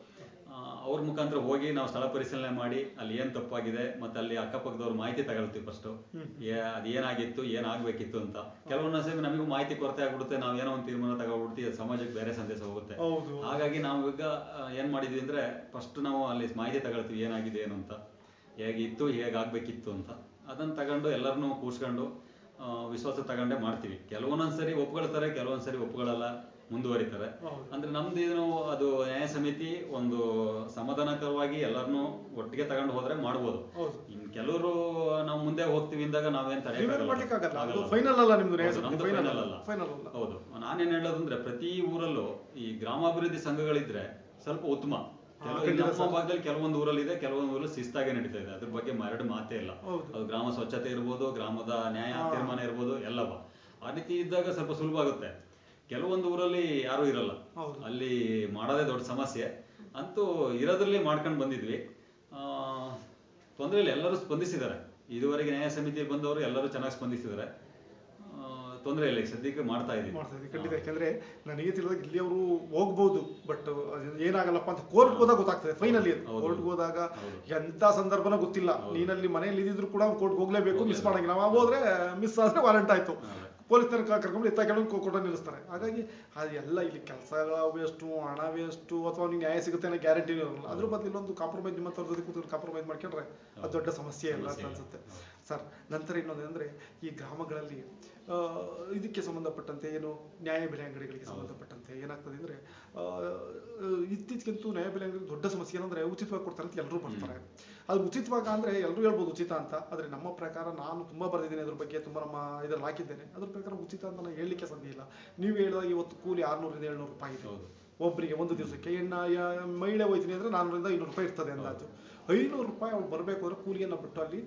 ಅವ್ರ ಮುಖಾಂತರ ಹೋಗಿ ನಾವು ಸ್ಥಳ ಪರಿಶೀಲನೆ ಮಾಡಿ ಅಲ್ಲಿ ಏನ್ ತಪ್ಪಾಗಿದೆ ಮತ್ತೆ ಅಲ್ಲಿ ಅಕ್ಕಪಕ್ಕದವ್ರ ಮಾಹಿತಿ ತಗೊಳ್ತೀವಿ ಫಸ್ಟ್ ಅದು ಏನಾಗಿತ್ತು ಏನಾಗ್ಬೇಕಿತ್ತು ಅಂತ. ಕೆಲವೊಂದು ಸಲ ನಮಗೂ ಮಾಹಿತಿ ಕೊರತೆ ಆಗ್ಬಿಡುತ್ತೆ ನಾವು ಏನೋ ಒಂದು ತೀರ್ಮಾನ ತಗೊಂಡ್ಬಿಡ್ತೀವಿ ಅದು ಸಮಾಜಕ್ಕೆ ಬೇರೆ ಸಂದೇಶ ಹೋಗುತ್ತೆ. ಹಾಗಾಗಿ ನಾವು ಈಗ ಏನ್ ಮಾಡಿದ್ವಿ ಅಂದ್ರೆ ಫಸ್ಟ್ ನಾವು ಅಲ್ಲಿ ಮಾಹಿತಿ ತಗೊಳ್ತೀವಿ ಏನಾಗಿದೆ ಏನು ಅಂತ. ಹೇಗಿತ್ತು ಹೇಗಾಗ್ಬೇಕಿತ್ತು ಅಂತ. ಅದನ್ನ ತಗೊಂಡು ಎಲ್ಲರನ್ನೂ ಕೂರ್ಸ್ಕೊಂಡು ವಿಶ್ವಾಸ ತಗೊಂಡೇ ಮಾಡ್ತೀವಿ. ಕೆಲವೊಂದೊಂದ್ಸರಿ ಒಪ್ಕೊಳ್ತಾರೆ ಕೆಲವೊಂದ್ಸರಿ ಒಪ್ಕೊಳ್ಳಲ್ಲ ಮುಂದುವರಿತಾರೆ ಹೌದು. ಅಂದ್ರೆ ನಮ್ದು ಏನು ಅದು ನ್ಯಾಯ ಸಮಿತಿ ಒಂದು ಸಮಾಧಾನಕರವಾಗಿ ಎಲ್ಲರನ್ನು ಒಟ್ಟಿಗೆ ತಗೊಂಡು ಹೋದ್ರೆ ಮಾಡ್ಬೋದು. ಹೌದು. ಇನ್ ಕೆಲವರು ನಾವು ಮುಂದೆ ಹೋಗ್ತೀವಿ ಅಂದಾಗ ನಾವೇನ್ ತಡೆ ಹೌದು, ನಾನೇನ್ ಹೇಳೋದಂದ್ರೆ ಪ್ರತಿ ಊರಲ್ಲೂ ಈ ಗ್ರಾಮಾಭಿವೃದ್ಧಿ ಸಂಘಗಳಿದ್ರೆ ಸ್ವಲ್ಪ ಉತ್ತಮ. ನಮ್ಮ ಭಾಗದಲ್ಲಿ ಕೆಲವೊಂದು ಊರಲ್ಲಿ ಇದೆ ಕೆಲವೊಂದು ಊರಲ್ಲಿ ಶಿಸ್ತಾಗೆ ನಡೀತಾ ಇದೆ. ಅದ್ರ ಬಗ್ಗೆ ಎರಡು ಮಾತೇ ಇಲ್ಲ. ಅದು ಗ್ರಾಮ ಸ್ವಚ್ಛತೆ ಇರ್ಬೋದು ಗ್ರಾಮದ ನ್ಯಾಯ ತೀರ್ಮಾನ ಇರ್ಬೋದು ಎಲ್ಲವ. ಆ ರೀತಿ ಇದ್ದಾಗ ಸ್ವಲ್ಪ ಸುಲಭ ಆಗುತ್ತೆ. ಕೆಲವೊಂದು ಊರಲ್ಲಿ ಯಾರು ಇರಲ್ಲ. ಅಲ್ಲಿ ಮಾಡೋದೇ ದೊಡ್ಡ ಸಮಸ್ಯೆ. ಅಂತೂ ಇರೋದ್ರಲ್ಲಿ ಮಾಡ್ಕೊಂಡು ಬಂದಿದ್ವಿ. ತೊಂದ್ರೆ ಇಲ್ಲ ಎಲ್ಲರೂ ಸ್ಪಂದಿಸಿದ್ದಾರೆ. ಇದುವರೆಗೆ ನ್ಯಾಯ ಸಮಿತಿ ಬಂದವರು ಎಲ್ಲರೂ ಚೆನ್ನಾಗಿ ಸ್ಪಂದಿಸಿದ್ದಾರೆ. ತೊಂದರೆ ಇಲ್ಲ ಸದ್ಯಕ್ಕೆ ಮಾಡ್ತಾ ಇದೀವಿ ಮಾಡ್ತಾ ಇದ್ದೀವಿ ಖಂಡಿತ. ಯಾಕೆಂದ್ರೆ ನನಗೆ ತಿಳಿದಾಗ ಇಲ್ಲಿ ಅವರು ಹೋಗ್ಬೋದು ಬಟ್ ಏನಾಗಲ್ಲಪ್ಪ ಅಂತ ಕೋರ್ಟ್ ಹೋದಾಗ ಗೊತ್ತಾಗ್ತದೆ ಫೈನಲಿ. ಕೋರ್ಟ್ ಹೋದಾಗ ಹೌದು. ಎಂತ ಸಂದರ್ಭನ ಗೊತ್ತಿಲ್ಲ. ನೀನಲ್ಲಿ ಮನೆಯಲ್ಲಿ ಇದ್ದಿದ್ರು ಕೂಡ ಕೋರ್ಟ್ ಹೋಗ್ಲೇಬೇಕು ಮಿಸ್. ಮಾಡಂಗಿಲ್ಲ. ನಾವು ಹೋದ್ರೆ ಮಿಸ್ ಆದ್ರೆ ವಾರಂಟ್ ಆಯ್ತು. ಹೌದು. ತನಕ ಕರ್ಕೊಂಡು ಎತ್ತ ಕೊಟ್ಟು ನಿಲ್ಲಿಸ್ತಾರೆ ಹಾಗಾಗಿ ಅದೆಲ್ಲ ಇಲ್ಲಿ ಕೆಲಸಗಳ ವೇಸ್ಟು ಹಣ ವೇಸ್ಟು ಅಥವಾ ನಿಮ್ಗೆ ನ್ಯಾಯ ಸಿಗುತ್ತೆ ಅನ್ನೋ ಗ್ಯಾರಂಟಿ ಇರೋಲ್ಲ ಅದ್ರ ಬದಲು ಇಲ್ಲೊಂದು ಕಾಂಪ್ರಮೈಸ್ ನಿಮ್ಮ ಜೊತೆ ಕೂತ್ಕೊಂಡು ಕಾಂಪ್ರಮೈಸ್ ಮಾಡ್ಕೊಂಡ್ರೆ ಅದು ದೊಡ್ಡ ಸಮಸ್ಯೆ ಇಲ್ಲ ಅಂತ. ಅನ್ಸುತ್ತೆ ಸರ್ ನಂತರ ಇನ್ನೊಂದು ಅಂದ್ರೆ ಈ ಗ್ರಾಮಗಳಲ್ಲಿ ಇದಕ್ಕೆ ಸಂಬಂಧಪಟ್ಟಂತೆ ಏನು ನ್ಯಾಯಬೆಲೆ ಅಂಗಡಿಗಳಿಗೆ ಸಂಬಂಧಪಟ್ಟಂತೆ ಏನಾಗ್ತದೆ ಅಂದ್ರೆ ನ್ಯಾಯ ನ್ಯಾಯಬೆಲೆ ಅಂಗಡಿ ದೊಡ್ಡ ಸಮಸ್ಯೆ ಏನಂದ್ರೆ ಉಚಿತವಾಗಿ ಕೊಡ್ತಾರೆ ಅಂತ ಎಲ್ಲರೂ ಬರ್ತಾರೆ ಅದು ಉಚಿತವಾಗ ಅಂದ್ರೆ ಎಲ್ಲರೂ ಹೇಳ್ಬೋದು ಉಚಿತ ಅಂತ ಆದ್ರೆ ನಮ್ಮ ಪ್ರಕಾರ ನಾನು ತುಂಬಾ ಬರೆದಿದ್ದೇನೆ ಅದ್ರ ಬಗ್ಗೆ ತುಂಬಾ ನಮ್ಮ ಇದ್ರಲ್ಲಿ ಹಾಕಿದ್ದೇನೆ. ಅದ್ರ ಪ್ರಕಾರ ಉಚಿತ ಅಂತ ನಾನು ಹೇಳಲಿಕ್ಕೆ ಸಾಧ್ಯ ಇಲ್ಲ. ನೀವು ಹೇಳಿದಾಗ ಇವತ್ತು ಕೂಲಿ ಆರ್ನೂರಿಂದ ಏಳ್ನೂರು ರೂಪಾಯಿ ಇದೆ. ಒಬ್ಬರಿಗೆ ಒಂದು ದಿವಸಕ್ಕೆ ಇನ್ನು ಮಹಿಳೆ ಹೋಯ್ತೀನಿ ಅಂದ್ರೆ ನಾನ್ನೂರಿಂದ ಇನ್ನೂರು ರೂಪಾಯಿ ಇರ್ತದೆ ಅಂದಾಜು. ಐನೂರು ರೂಪಾಯಿ ಅವ್ರು ಬರಬೇಕು ಅಂದ್ರೆ ಕೂಲಿಯನ್ನು ಬಿಟ್ಟು ಅಲ್ಲಿ.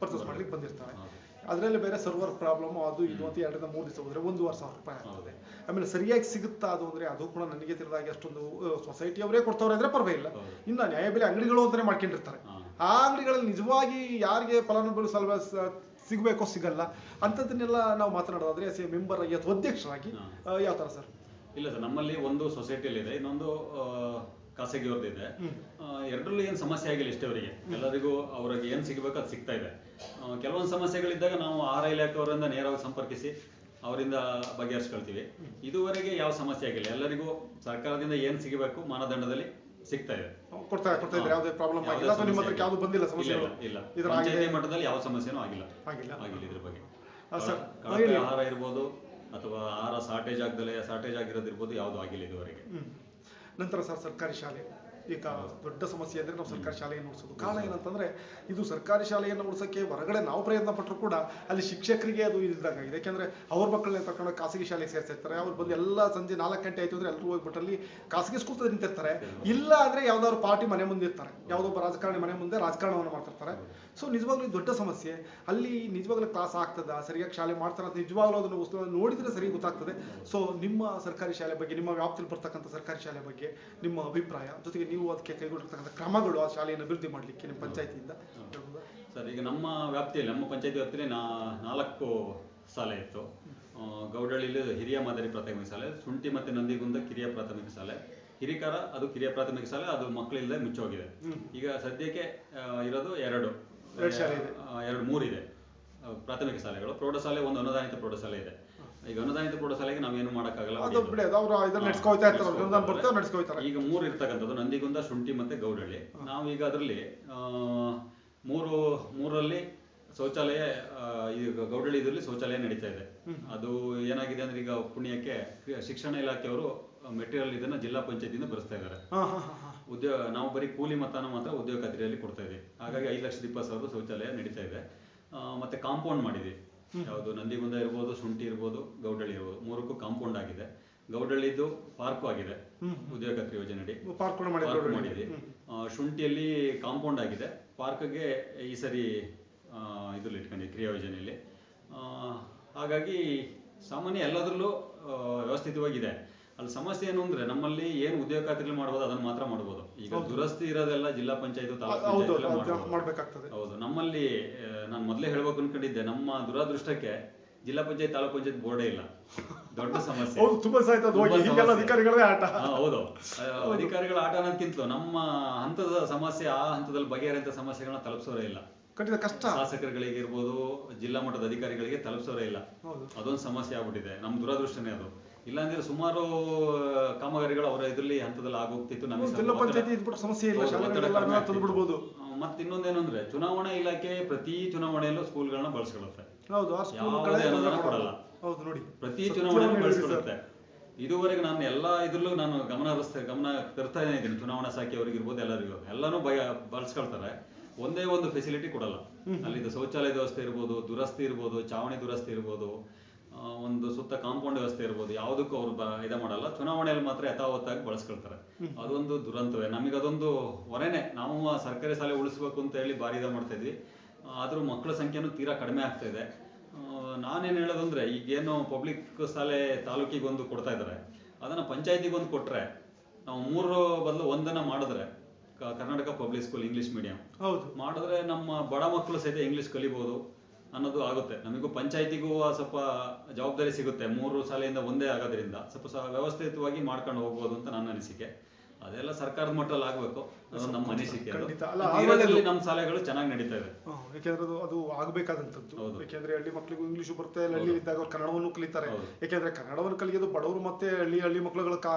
ಪರ್ಚೇಸ್ ಮಾಡ್ಲಿಕ್ಕೆ ಬಂದಿರ್ತಾರೆ. ಹೌದು. ಅದರಲ್ಲಿ ಬೇರೆ ಸರ್ವರ್ ಪ್ರಾಬ್ಲಮ್ ಅದು ಇದು ಅಂತ ಎರಡರಿಂದ ಮೂರು ದಿವಸ ಹೋದ್ರೆ ಒಂದೂವರೆ ಸಾವಿರ ರೂಪಾಯಿ ಆಗ್ತದೆ. ಆಮೇಲೆ ಸರಿಯಾಗಿ ಸಿಗುತ್ತಾ ಅದು ಅಂದ್ರೆ ಅದು ಕೂಡ ನನಗೆ ತಿಳಿದಾಗಿ ಅಷ್ಟೊಂದು ಸೊಸೈಟಿ ಅವರೇ ಕೊಡ್ತವ್ರೆ ಅಂದ್ರೆ ಪರವಾಗಿಲ್ಲ. ಇನ್ನು ನ್ಯಾಯಬೆಲೆ ಅಂಗಡಿಗಳು ಅಂತಾನೆ ಮಾಡ್ಕೊಂಡಿರ್ತಾರೆ. ಆ ಅಂಗಡಿಗಳಲ್ಲಿ ನಿಜವಾಗಿ ಯಾರಿಗೆ ಫಲಾನುಭವಿ ಸಲ ಸಿಗಬೇಕೋ ಸಿಗಲ್ಲ. ಅಂಥದ್ದನ್ನೆಲ್ಲ ನಾವು ಮಾತನಾಡೋದಾದ್ರೆ ಎಸ್ ಎ ಮೆಂಬರ್ ಆಗಿ ಅಥವಾ ಅಧ್ಯಕ್ಷರಾಗಿ. ಯಾವ ತರ ಸರ್? ಇಲ್ಲ ಸರ್ ನಮ್ಮಲ್ಲಿ ಒಂದು ಸೊಸೈಟಿಯಲ್ಲಿ ಇದೆ. ಇನ್ನೊಂದು ಆ, ಖಾಸಗಿಯವ್ರದ್ದು ಇದೆ ಹ್ಮ್. ಆ, ಎರಡರಲ್ಲೂ ಏನು ಸಮಸ್ಯೆ ಆಗಿಲ್ಲ ಇಷ್ಟವರಿಗೆ ಎಲ್ಲರಿಗೂ ಅವ್ರಿಗೆ ಏನು ಸಿಗಬೇಕು ಅದು ಸಿಗ್ತಾ ಇದೆ. ಕೆಲವೊಂದು ಸಮಸ್ಯೆಗಳಿದ್ದಾಗ ನಾವು ಆಹಾರ ಇಲಾಖೆಯವರಿಂದ ನೇರವಾಗಿ ಸಂಪರ್ಕಿಸಿ ಅವರಿಂದ ಬಗೆಹರಿಸ್ಕೊಳ್ತೀವಿ. ಇದುವರೆಗೆ ಯಾವ ಸಮಸ್ಯೆ ಆಗಿಲ್ಲ. ಎಲ್ಲರಿಗೂ ಸರ್ಕಾರದಿಂದ ಏನು ಸಿಗಬೇಕು ಮಾನದಂಡದಲ್ಲಿ ಸಿಗ್ತಾ ಇದೆ. ಕೊಡ್ತಾ ಕೊಡ್ತಾ ಇದ್ರೆ ಯಾವುದೇ ಪ್ರಾಬ್ಲಮ್ ಆಗಿಲ್ಲ. ಅಥವಾ ನಿಮ್ಮ ಹತ್ರಕ್ಕೆ ಯಾವ್ದು ಬಂದಿಲ್ಲ ಇಲ್ಲ, ಸಮಸ್ಯೆಗಳು. ಇಲ್ಲ, ಇಲ್ಲ. ಇದ್ರ ಪಂಚಾಯತಿ ಮಟ್ಟದಲ್ಲಿ ಯಾವ ಸಮಸ್ಯೆನೂ ಆಗಿಲ್ಲ. ಆಗಿಲ್ಲ. ಆಗಿಲ್ಲ ಇದ್ರ ಬಗ್ಗೆ. ಕಳಪೆ. ಆಹಾರ ಇರ್ಬೋದು ಅಥವಾ ಆಹಾರ ಶಾರ್ಟೇಜ್ ಆಗದಲ್ಲೇ ಶಾರ್ಟೇಜ್ ಆಗಿರೋದಿರ್ಬೋದು ಯಾವುದು ಆಗಿಲ್ಲ ಇದುವರೆಗೆ. ನಂತರ ಸರ್ ಸರ್ಕಾರಿ ಶಾಲೆ. ಈಗ ದೊಡ್ಡ ಸಮಸ್ಯೆ ಅಂದ್ರೆ ನಾವು ಸರ್ಕಾರಿ ಶಾಲೆಯನ್ನು ಉಳಿಸೋದು ಕಾರಣ ಏನಂತಂದ್ರೆ ಇದು ಸರ್ಕಾರಿ ಶಾಲೆಯನ್ನು ಉಳಿಸೋಕ್ಕೆ ಹೊರಗಡೆ ನಾವು ಪ್ರಯತ್ನ ಪಟ್ಟರು ಕೂಡ ಅಲ್ಲಿ ಶಿಕ್ಷಕರಿಗೆ ಅದು ಇದಾಗಿದೆ ಯಾಕೆಂದ್ರೆ ಅವ್ರ ಮಕ್ಕಳನ್ನ ತಕೊಂಡು ಖಾಸಗಿ ಶಾಲೆಗೆ ಸೇರಿಸಿರ್ತಾರೆ. ಅವ್ರು ಬಂದು ಎಲ್ಲ ಸಂಜೆ ನಾಲ್ಕು ಗಂಟೆ ಆಯ್ತು ಅಂದ್ರೆ ಎಲ್ಲರೂ ಹೋಗ್ಬಿಟ್ಟು ಅಲ್ಲಿ ಖಾಸಗಿ ಸ್ಕೂಲ್ ನಿಂತಿರ್ತಾರೆ. ಇಲ್ಲ ಅಂದರೆ ಯಾವುದಾದ್ರು ಪಾರ್ಟಿ ಮನೆ ಮುಂದೆ ಇರ್ತಾರೆ. ಯಾವುದೊಬ್ಬ ರಾಜಕಾರಣಿ ಮನೆ ಮುಂದೆ ರಾಜಕಾರಣವನ್ನು ಮಾಡ್ತಿರ್ತಾರೆ. ಸೊ ನಿಜವಾಗ್ಲೂ ಇದು ದೊಡ್ಡ ಸಮಸ್ಯೆ. ಅಲ್ಲಿ ನಿಜವಾಗ್ಲೂ ಕ್ಲಾಸ್ ಆಗ್ತದ? ಸರಿಯಾಗಿ ಶಾಲೆ ಮಾಡ್ತಾರ ಅಂತ ನಿಜವಾಗ್ಲೂ ಅದನ್ನು ವಸ್ತು ನೋಡಿದ್ರೆ ಸರಿ ಗೊತ್ತಾಗ್ತದೆ. ಸೊ ನಿಮ್ಮ ಸರ್ಕಾರಿ ಶಾಲೆ ಬಗ್ಗೆ ನಿಮ್ಮ ವ್ಯಾಪ್ತಿಯಲ್ಲಿ ಬರ್ತಕ್ಕಂಥ ಸರ್ಕಾರಿ ಶಾಲೆ ಬಗ್ಗೆ ನಿಮ್ಮ ಅಭಿಪ್ರಾಯ ಜೊತೆಗೆ ನೀವು ಅದಕ್ಕೆ ಕೈಗೊಂಡಿರ್ತಕ್ಕಂಥ ಕ್ರಮಗಳು ಆ ಶಾಲೆಯನ್ನು ಅಭಿವೃದ್ಧಿ ಮಾಡಲಿಕ್ಕೆ ನಿಮ್ಮ ಪಂಚಾಯತಿಯಿಂದ? ಸರ್ ಈಗ ನಮ್ಮ ವ್ಯಾಪ್ತಿಯಲ್ಲಿ ನಮ್ಮ ಪಂಚಾಯತಿ ವ್ಯಾಪ್ತಿಯಲ್ಲಿ ನಾ ನಾಲ್ಕು ಶಾಲೆ ಇತ್ತು. ಗೌಡಳ್ಳಿಲಿ ಹಿರಿಯ ಮಾದರಿ ಪ್ರಾಥಮಿಕ ಶಾಲೆ ಶುಂಠಿ ಮತ್ತು ನಂದಿಗುಂದ ಕಿರಿಯ ಪ್ರಾಥಮಿಕ ಶಾಲೆ. ಹಿರಿಕರ ಅದು ಕಿರಿಯ ಪ್ರಾಥಮಿಕ ಶಾಲೆ ಅದು ಮಕ್ಕಳಿಲ್ಲದೆ ಮುಚ್ಚೋಗಿದೆ ಈಗ ಸದ್ಯಕ್ಕೆ ಇರೋದು ಎರಡು. ಎರಡು ಮೂರು ಇದೆ. ಪ್ರಾಥಮಿಕ ಶಾಲೆಗಳು. ಪ್ರೌಢಶಾಲೆ ಒಂದು ಅನುದಾನಿತ ಪ್ರೌಢಶಾಲೆ ಇದೆ. ಈಗ ಅನುದಾನಿತ ಪ್ರೌಢಶಾಲೆಗೆ ನಾವೇನು ಮಾಡೋಕ್ಕಾಗಲ್ಲ ಈಗ ಮೂರು ಇರ್ತಕ್ಕಂಥದ್ದು ನಂದಿಗುಂದ ಶುಂಠಿ ಮತ್ತೆ ಗೌಡಳ್ಳಿ. ನಾವೀಗ ಅದರಲ್ಲಿ ಮೂರು ಮೂರರಲ್ಲಿ ಶೌಚಾಲಯ ಈಗ ಗೌಡಳ್ಳಿ ಇದರಲ್ಲಿ ಶೌಚಾಲಯ ನಡೀತಾ ಇದೆ. ಅದು ಏನಾಗಿದೆ ಅಂದ್ರೆ ಈಗ ಪುಣ್ಯಕ್ಕೆ ಶಿಕ್ಷಣ ಇಲಾಖೆಯವರು ಮೆಟೀರಿಯಲ್ ಇದನ್ನ ಜಿಲ್ಲಾ ಪಂಚಾಯತಿಯಿಂದ ಬರೆಸ್ತಾ ಇದ್ದಾರೆ. ಉದ್ಯೋಗ ನಾವು ಬರೀ ಕೂಲಿ ಮತನ ಮಾತ್ರ ಉದ್ಯೋಗ ಖಾತ್ರಿಯಲ್ಲಿ ಕೊಡ್ತಾ ಇದೆ ಹಾಗಾಗಿ ಐದು ಲಕ್ಷದ ಇಪ್ಪತ್ತು ಸಾವಿರದ ಶೌಚಾಲಯ ನಡೀತಾ ಇದೆ. ಮತ್ತೆ ಕಾಂಪೌಂಡ್ ಮಾಡಿದೆ ಯಾವುದು ನಂದಿಗುಂದ ಇರ್ಬೋದು ಶುಂಠಿ ಇರ್ಬೋದು ಗೌಡಳ್ಳಿ ಇರ್ಬೋದು ಮೂರಕ್ಕೂ ಕಾಂಪೌಂಡ್ ಆಗಿದೆ. ಗೌಡಳ್ಳಿದು ಪಾರ್ಕು ಆಗಿದೆ. ಉದ್ಯೋಗ ಖಾತ್ರಿ ಯೋಜನೆಯಡಿ. ಪಾರ್ಕ್ ಮಾಡಿದೆ ಶುಂಠಿಯಲ್ಲಿ ಕಾಂಪೌಂಡ್ ಆಗಿದೆ. ಪಾರ್ಕ್ಗೆ ಈ ಸರಿ ಇದ್ರಲ್ಲಿ ಇಟ್ಕೊಂಡಿದ್ದೀವಿ ಕ್ರಿಯಾ ಯೋಜನೆಯಲ್ಲಿ. ಹಾಗಾಗಿ ಸಾಮಾನ್ಯ ಎಲ್ಲದರಲ್ಲೂ ವ್ಯವಸ್ಥಿತವಾಗಿದೆ. ಅಲ್ಲಿ ಸಮಸ್ಯೆ ಏನು ಅಂದ್ರೆ ನಮ್ಮಲ್ಲಿ ಏನು ಉದ್ಯೋಗ ಖಾತ್ರಿ ಮಾಡಬಹುದು ಅದನ್ನ ಮಾತ್ರ ಮಾಡಬಹುದು ಈಗ ದುರಸ್ತಿ ಇರೋದೆಲ್ಲ ಜಿಲ್ಲಾ ಪಂಚಾಯತ್ ತಾಲೂಕು ಹೌದು ಮಾಡ್ಬೇಕಾಗ್ತದೆ. ನಮ್ಮಲ್ಲಿ ನಾನು ಮೊದಲೇ ಹೇಳ್ಬೇಕು ಅನ್ಕೊಂಡಿದ್ದೆ ನಮ್ಮ ದುರಾದೃಷ್ಟಕ್ಕೆ ಜಿಲ್ಲಾ ಪಂಚಾಯತ್ ತಾಲೂಕ್ ಪಂಚಾಯತ್ ಬೋರ್ಡೇ ಇಲ್ಲ. ದೊಡ್ಡ ಸಮಸ್ಯೆ. ಹೌದು ತುಂಬಾ ಅಧಿಕಾರಿಗಳೇ ಆಟ. ಹೌದು. ಅಧಿಕಾರಿಗಳ ಆಟ ಅನ್ನೋದಕ್ಕಿಂತ ನಮ್ಮ ಹಂತದ ಸಮಸ್ಯೆ ಆ ಹಂತದಲ್ಲಿ ಬಗೆಹರಿಯಂತ ಸಮಸ್ಯೆಗಳನ್ನ ತಲುಪಿಸೋರೇ ಇಲ್ಲ. ಕಷ್ಟ. ಶಾಸಕರುಗಳಿಗೆ ಇರ್ಬೋದು ಜಿಲ್ಲಾ ಮಟ್ಟದ ಅಧಿಕಾರಿಗಳಿಗೆ ತಲುಪಿಸೋರೇ ಇಲ್ಲ. ಅದೊಂದು ಸಮಸ್ಯೆ ಆಗ್ಬಿಟ್ಟಿದೆ. ನಮ್ಮ ದುರಾದೃಷ್ಟನೇ ಅದು. ಇಲ್ಲಾಂದ್ರೆ ಸುಮಾರು ಕಾಮಗಾರಿಗಳು ಅವರ ಇದರಲ್ಲಿ ಹಂತದಲ್ಲಿ ಆಗೋಗ್ತಿತ್ತು ನಮಗೆ ಜಿಲ್ಲಾ ಸ್ವಲ್ಪ ಪಂಚಾಯತಿ ಒತ್ತಡ- ಇದ್ಬಿಟ್ಟು ಸಮಸ್ಯೆ ಇಲ್ಲ ಹೌದು, ಒತ್ತಡ ಶಾಲೆಗಳೆಲ್ಲ ಕಡಿಮೆ ತಂದು ಬಿಡ್ಬೋದು ಮತ್ತೆ ಇನ್ನೊಂದೇನು ಅಂದ್ರೆ ಚುನಾವಣಾ ಇಲಾಖೆ ಪ್ರತಿ ಚುನಾವಣೆಯಲ್ಲೂ ಸ್ಕೂಲ್ಗಳನ್ನ ಬಳಸ್ಕೊಳ್ಳುತ್ತೆ. ಹೌದು ಆ ಯಾವುದೇ ಸ್ಕೂಲ್ಗಳೇ ಅನುದಾನ ಕೊಡಲ್ಲ. ಹೌದು ನೋಡಿ. ಪ್ರತಿ ಚುನಾವಣೆ ಬಳಸ್ಕೊಳ್ಳುತ್ತೆ. ಇದುವರೆಗೆ ನಾನು ಎಲ್ಲಾ ಇದ್ರಲ್ಲೂ ನಾನು ಗಮನ ಹರಿಸ್ತಾ ಗಮನ ತರ್ತಾನೆ ಇದ್ದೀನಿ. ಚುನಾವಣಾ ಶಾಖೆಯವರಿಗಿರ್ಬೋದು ಎಲ್ಲರಿಗೂ. ಎಲ್ಲಾನು ಭಯ ಬಳಸ್ಕೊಳ್ತಾರೆ. ಒಂದೇ ಒಂದು ಫೆಸಿಲಿಟಿ ಕೊಡಲ್ಲ. ಅಲ್ಲಿ ಶೌಚಾಲಯ ವ್ಯವಸ್ಥೆ ಇರ್ಬೋದು ದುರಸ್ತಿ ಇರ್ಬೋದು ಚಾವಣಿ ದುರಸ್ತಿ ಇರ್ಬೋದು. ಒಂದು ಸುತ್ತ ಕಾಂಪೌಂಡ್ ವ್ಯವಸ್ಥೆ ಇರ್ಬೋದು ಯಾವುದಕ್ಕೂ ಅವ್ರು ಇದ ಮಾಡಲ್ಲ. ಚುನಾವಣೆಯಲ್ಲಿ ಮಾತ್ರ ಯಥಾವತ್ತಾಗಿ ಬಳಸ್ಕೊಳ್ತಾರೆ. ಅದೊಂದು ದುರಂತವೇ. ನಮಗೆ ಅದೊಂದು ಹೊರೆನೆ ನಾವು ಆ ಸರ್ಕಾರಿ ಶಾಲೆ ಉಳಿಸ್ಬೇಕು ಅಂತ ಹೇಳಿ ಭಾರಿ ಇದ ಮಾಡ್ತಾ ಇದ್ವಿ. ಆದರೂ ಮಕ್ಕಳ ಸಂಖ್ಯೆನೂ ತೀರಾ ಕಡಿಮೆ ಆಗ್ತಾ ಇದೆ. ನಾನೇನು ಹೇಳೋದಂದ್ರೆ ಈಗೇನು ಪಬ್ಲಿಕ್ ಶಾಲೆ ತಾಲೂಕಿಗೊಂದು ಕೊಡ್ತಾ ಇದ್ದಾರೆ ಅದನ್ನ ಪಂಚಾಯತಿಗೊಂದು ಕೊಟ್ಟರೆ ನಾವು ಮೂರು ಬದಲು ಒಂದನ್ನು ಮಾಡಿದ್ರೆ Karnataka public school English medium ಹೌದು. ಮಾಡಿದ್ರೆ ನಮ್ಮ ಬಡ ಮಕ್ಕಳು ಸಹಿತ ಇಂಗ್ಲಿಷ್ ಕಲಿಬಹುದು ಅನ್ನೋದು ಆಗುತ್ತೆ. ನಮಗೂ ಪಂಚಾಯತಿಗೂ ಸ್ವಲ್ಪ ಜವಾಬ್ದಾರಿ ಸಿಗುತ್ತೆ. ಮೂರು ಶಾಲೆಯಿಂದ ಒಂದೇ ಆಗೋದ್ರಿಂದ. ಸ್ವಲ್ಪ ಸಹ ವ್ಯವಸ್ಥಿತವಾಗಿ ಮಾಡ್ಕೊಂಡು ಹೋಗ್ಬೋದು ಅಂತ ನನ್ನ ಅನಿಸಿಕೆ. ಅದೆಲ್ಲ ಸರ್ಕಾರದ ಮಟ್ಟದಲ್ಲಿ ಆಗಬೇಕು. ನಮ್ಮ ಅನಿಸಿಕೆ ನಮ್ಮ ಶಾಲೆಗಳು ಚೆನ್ನಾಗಿ ನಡೀತಾ ಇದೆ. ಯಾಕೆಂದ್ರೆ ಅದು ಅದು ಆಗಬೇಕಾದಂಥದ್ದು. ಹೌದು. ಯಾಕೆಂದ್ರೆ ಹಳ್ಳಿ ಮಕ್ಕಳಿಗೂ ಇಂಗ್ಲಿಷ್ ಬರುತ್ತೆ ಹಳ್ಳಿ ಇದ್ದಾಗ ಅವ್ರು ಕನ್ನಡವನ್ನು ಕಲಿತಾರೆ. ಯಾಕೆಂದ್ರೆ ಕನ್ನಡವನ್ನು ಕಲಿಯೋದು ಬಡವರು ಮತ್ತೆ ಹಳ್ಳಿ ಹಳ್ಳಿ ಮಕ್ಕಳುಗಳ ಕಾ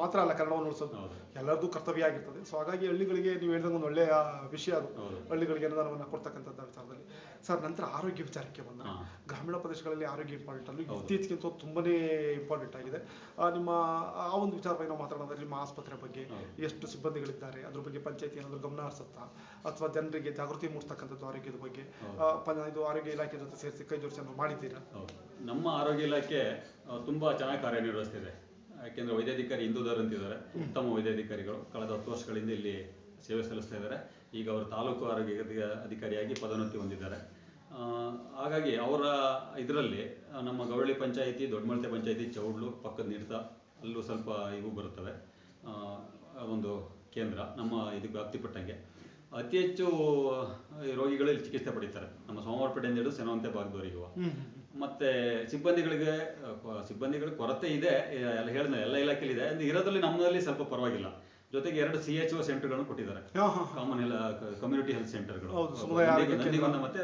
ಮಾತ್ರ ಅಲ್ಲ ಕನ್ನಡವನ್ನು ಉಳಿಸೋದು. ಎಲ್ಲರದ್ದು ಕರ್ತವ್ಯ ಆಗಿರ್ತದೆ. ಸೊ ಹಾಗಾಗಿ ಹಳ್ಳಿಗಳಿಗೆ ನೀವು ಹೇಳಿದಂಗೆ ಒಂದು ಒಳ್ಳೆಯ ವಿಷಯ ಅದು. ಹಳ್ಳಿಗಳಿಗೆ ಅನುದಾನವನ್ನು ಕೊಡ್ತಕ್ಕಂಥದ್ದು ವಿಚಾರದಲ್ಲಿ ಸರ್ ನಂತರ ಆರೋಗ್ಯ ವಿಚಾರಕ್ಕೆ ಬಂದ. ಗ್ರಾಮೀಣ ಪ್ರದೇಶಗಳಲ್ಲಿ ಆರೋಗ್ಯ ಇಂಪಾರ್ಟೆಂಟ್ ಅಲ್ಲೂ. ಇತ್ತೀಚೆಗೆ ತುಂಬಾನೇ ಇಂಪಾರ್ಟೆಂಟ್ ಆಗಿದೆ. ನಿಮ್ಮ ಆ ಒಂದು ವಿಚಾರವಾಗಿ ನಾವು ಮಾತಾಡೋದಾದ್ರೆ ನಿಮ್ಮ ಆಸ್ಪತ್ರೆ ಬಗ್ಗೆ. ಎಷ್ಟು ಸಿಬ್ಬಂದಿಗಳಿದ್ದಾರೆ ಅದ್ರ ಬಗ್ಗೆ ಪಂಚಾಯತಿ ಏನಾದರೂ ಗಮನ ಹರಿಸುತ್ತಾ? ಅಥವಾ ಜನರಿಗೆ ಜಾಗೃತಿ ಮೂಡಿಸ್ತಕ್ಕಂಥದ್ದು ಆರೋಗ್ಯದ ಬಗ್ಗೆ? ಇದು ಆರೋಗ್ಯ ಇಲಾಖೆ ಜೊತೆ ಸೇರಿಸಿ ಕೈ ಜೋಡಿಸಿ ಮಾಡಿದ್ದೀರಾ? ನಮ್ಮ ಆರೋಗ್ಯ ಇಲಾಖೆ ತುಂಬಾ ಚೆನ್ನಾಗಿ ಕಾರ್ಯನಿರ್ವಹಿಸ್ತಿದೆ. ಯಾಕೆಂದ್ರೆ ವೈದ್ಯಾಧಿಕಾರಿ ಹಿಂದೂದರ್ ಅಂತಿದ್ದಾರೆ. ಉತ್ತಮ ವೈದ್ಯಾಧಿಕಾರಿಗಳು. ಕಳೆದ ಹತ್ತು ವರ್ಷಗಳಿಂದ ಇಲ್ಲಿ ಸೇವೆ ಸಲ್ಲಿಸ್ತಾ ಇದ್ದಾರೆ. ಈಗ ಅವರು ತಾಲೂಕು ಆರೋಗ್ಯ ಅಧಿ- ಅಧಿಕಾರಿಯಾಗಿ ಪದೋನ್ನತಿ ಹೊಂದಿದ್ದಾರೆ. ಹಾಗಾಗಿ ಅವರ ಇದರಲ್ಲಿ ನಮ್ಮ ಗವಳ್ಳಿ ಪಂಚಾಯಿತಿ ದೊಡ್ಡಮಳತೆ ಪಂಚಾಯಿತಿ ಚೌಡ್ಲು ಪಕ್ಕದ ನಿರ್ತ ಅಲ್ಲೂ ಸ್ವಲ್ಪ ಇವು ಬರುತ್ತವೆ. ಆ, ಒಂದು ಕೇಂದ್ರ ನಮ್ಮ ಇದಕ್ಕೆ ವ್ಯಾಪ್ತಿಪಟ್ಟಂಗೆ. ಅತಿ ಹೆಚ್ಚು ರೋಗಿಗಳಲ್ಲಿ ರೋಗಿಗಳು ಇಲ್ಲಿ ಚಿಕಿತ್ಸೆ ಪಡೀತಾರೆ. ನಮ್ಮ ಸೋಮವಾರಪೇಟೆಯಿಂದ ಹಿಡಿದು ಸೆನವಂತೆ ಭಾಗದವರೆಗೂ ಮತ್ತೆ ಸಿಬ್ಬಂದಿಗಳಿಗೆ ಸಿಬ್ಬಂದಿಗಳ ಕೊರತೆ ಇದೆ. ಎಲ್ಲ ಹೇಳಿದ ಎಲ್ಲ ಇಲಾಖೆಯಲ್ಲಿ ಇದೆ. ಇರೋದ್ರಲ್ಲಿ ನಮ್ಮಲ್ಲಿ ಸ್ವಲ್ಪ ಪರವಾಗಿಲ್ಲ. ಜೊತೆಗೆ ಎರಡು ಸಿ ಎಚ್ ಒ ಸೆಂಟರ್ಗಳನ್ನು ಕೊಟ್ಟಿದ್ದಾರೆ. ಕಾಮನ್ ಎಲ್ಲ ಕಮ್ಯುನಿಟಿ ಹೆಲ್ತ್ ಸೆಂಟರ್ಗಳು ಮತ್ತೆ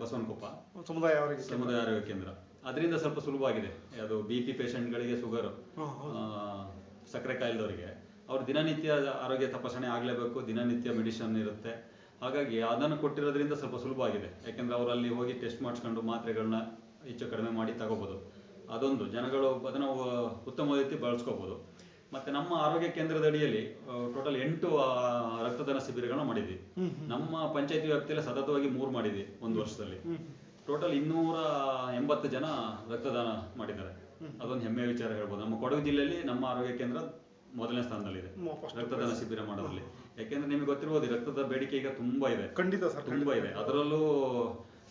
ಬಸವನಕೊಪ್ಪ. ಸಮುದಾಯ ಆರೋಗ್ಯ ಕೇಂದ್ರ. ಸಮುದಾಯ ಆರೋಗ್ಯ ಕೇಂದ್ರ. ಅದರಿಂದ ಸ್ವಲ್ಪ ಸುಲಭವಾಗಿದೆ ಅದು ಬಿ ಪಿ ಪೇಷಂಟ್ಗಳಿಗೆ ಶುಗರ್. ಸಕ್ಕರೆ ಕಾಯಿಲೆದವರಿಗೆ. ಅವ್ರ ದಿನನಿತ್ಯ ಆರೋಗ್ಯ ತಪಾಸಣೆ ಆಗಲೇಬೇಕು ದಿನನಿತ್ಯ ಮೆಡಿಸಿನ್ ಇರುತ್ತೆ. ಹಾಗಾಗಿ ಅದನ್ನು ಕೊಟ್ಟಿರೋದ್ರಿಂದ ಸ್ವಲ್ಪ ಸುಲಭ ಆಗಿದೆ. ಯಾಕೆಂದ್ರೆ ಅವ್ರು ಅಲ್ಲಿ ಹೋಗಿ ಟೆಸ್ಟ್ ಮಾಡಿಸ್ಕೊಂಡು ಮಾತ್ರೆಗಳನ್ನ ಹೆಚ್ಚು ಕಡಿಮೆ ಮಾಡಿ ತಗೋಬೋದು. ಅದೊಂದು. ಜನಗಳು ಅದನ್ನು ಉತ್ತಮ ರೀತಿ ಬಳಸ್ಕೋಬೋದು. ಮತ್ತೆ ನಮ್ಮ ಆರೋಗ್ಯ ಕೇಂದ್ರದ ಅಡಿಯಲ್ಲಿ ಟೋಟಲ್ ಎಂಟು ರಕ್ತದಾನ ಶಿಬಿರಗಳನ್ನ ಮಾಡಿದ್ವಿ. ನಮ್ಮ ಪಂಚಾಯತಿ ವ್ಯಾಪ್ತಿಯಲ್ಲಿ ಸತತವಾಗಿ ಮೂರು ಮಾಡಿದ್ವಿ ಒಂದು ವರ್ಷದಲ್ಲಿ. ಟೋಟಲ್ ಇನ್ನೂರ ಎಂಬತ್ತು ಜನ ರಕ್ತದಾನ ಮಾಡಿದ್ದಾರೆ. ಅದೊಂದು ಹೆಮ್ಮೆಯ ವಿಚಾರ ಹೇಳ್ಬೋದು. ನಮ್ಮ ಕೊಡಗು ಜಿಲ್ಲೆಯಲ್ಲಿ ನಮ್ಮ ಆರೋಗ್ಯ ಕೇಂದ್ರ ಮೊದಲನೇ ಸ್ಥಾನದಲ್ಲಿದೆ. ರಕ್ತದಾನ ಶಿಬಿರ ಮಾಡೋದ್ರಲ್ಲಿ. ಯಾಕೆಂದ್ರೆ ನಿಮಗೆ ಗೊತ್ತಿರಬಹುದು ರಕ್ತದ ಬೇಡಿಕೆ ಈಗ ತುಂಬಾ ಇದೆ. ಖಂಡಿತ ಸರ್ ತುಂಬಾ ಇದೆ. ಅದರಲ್ಲೂ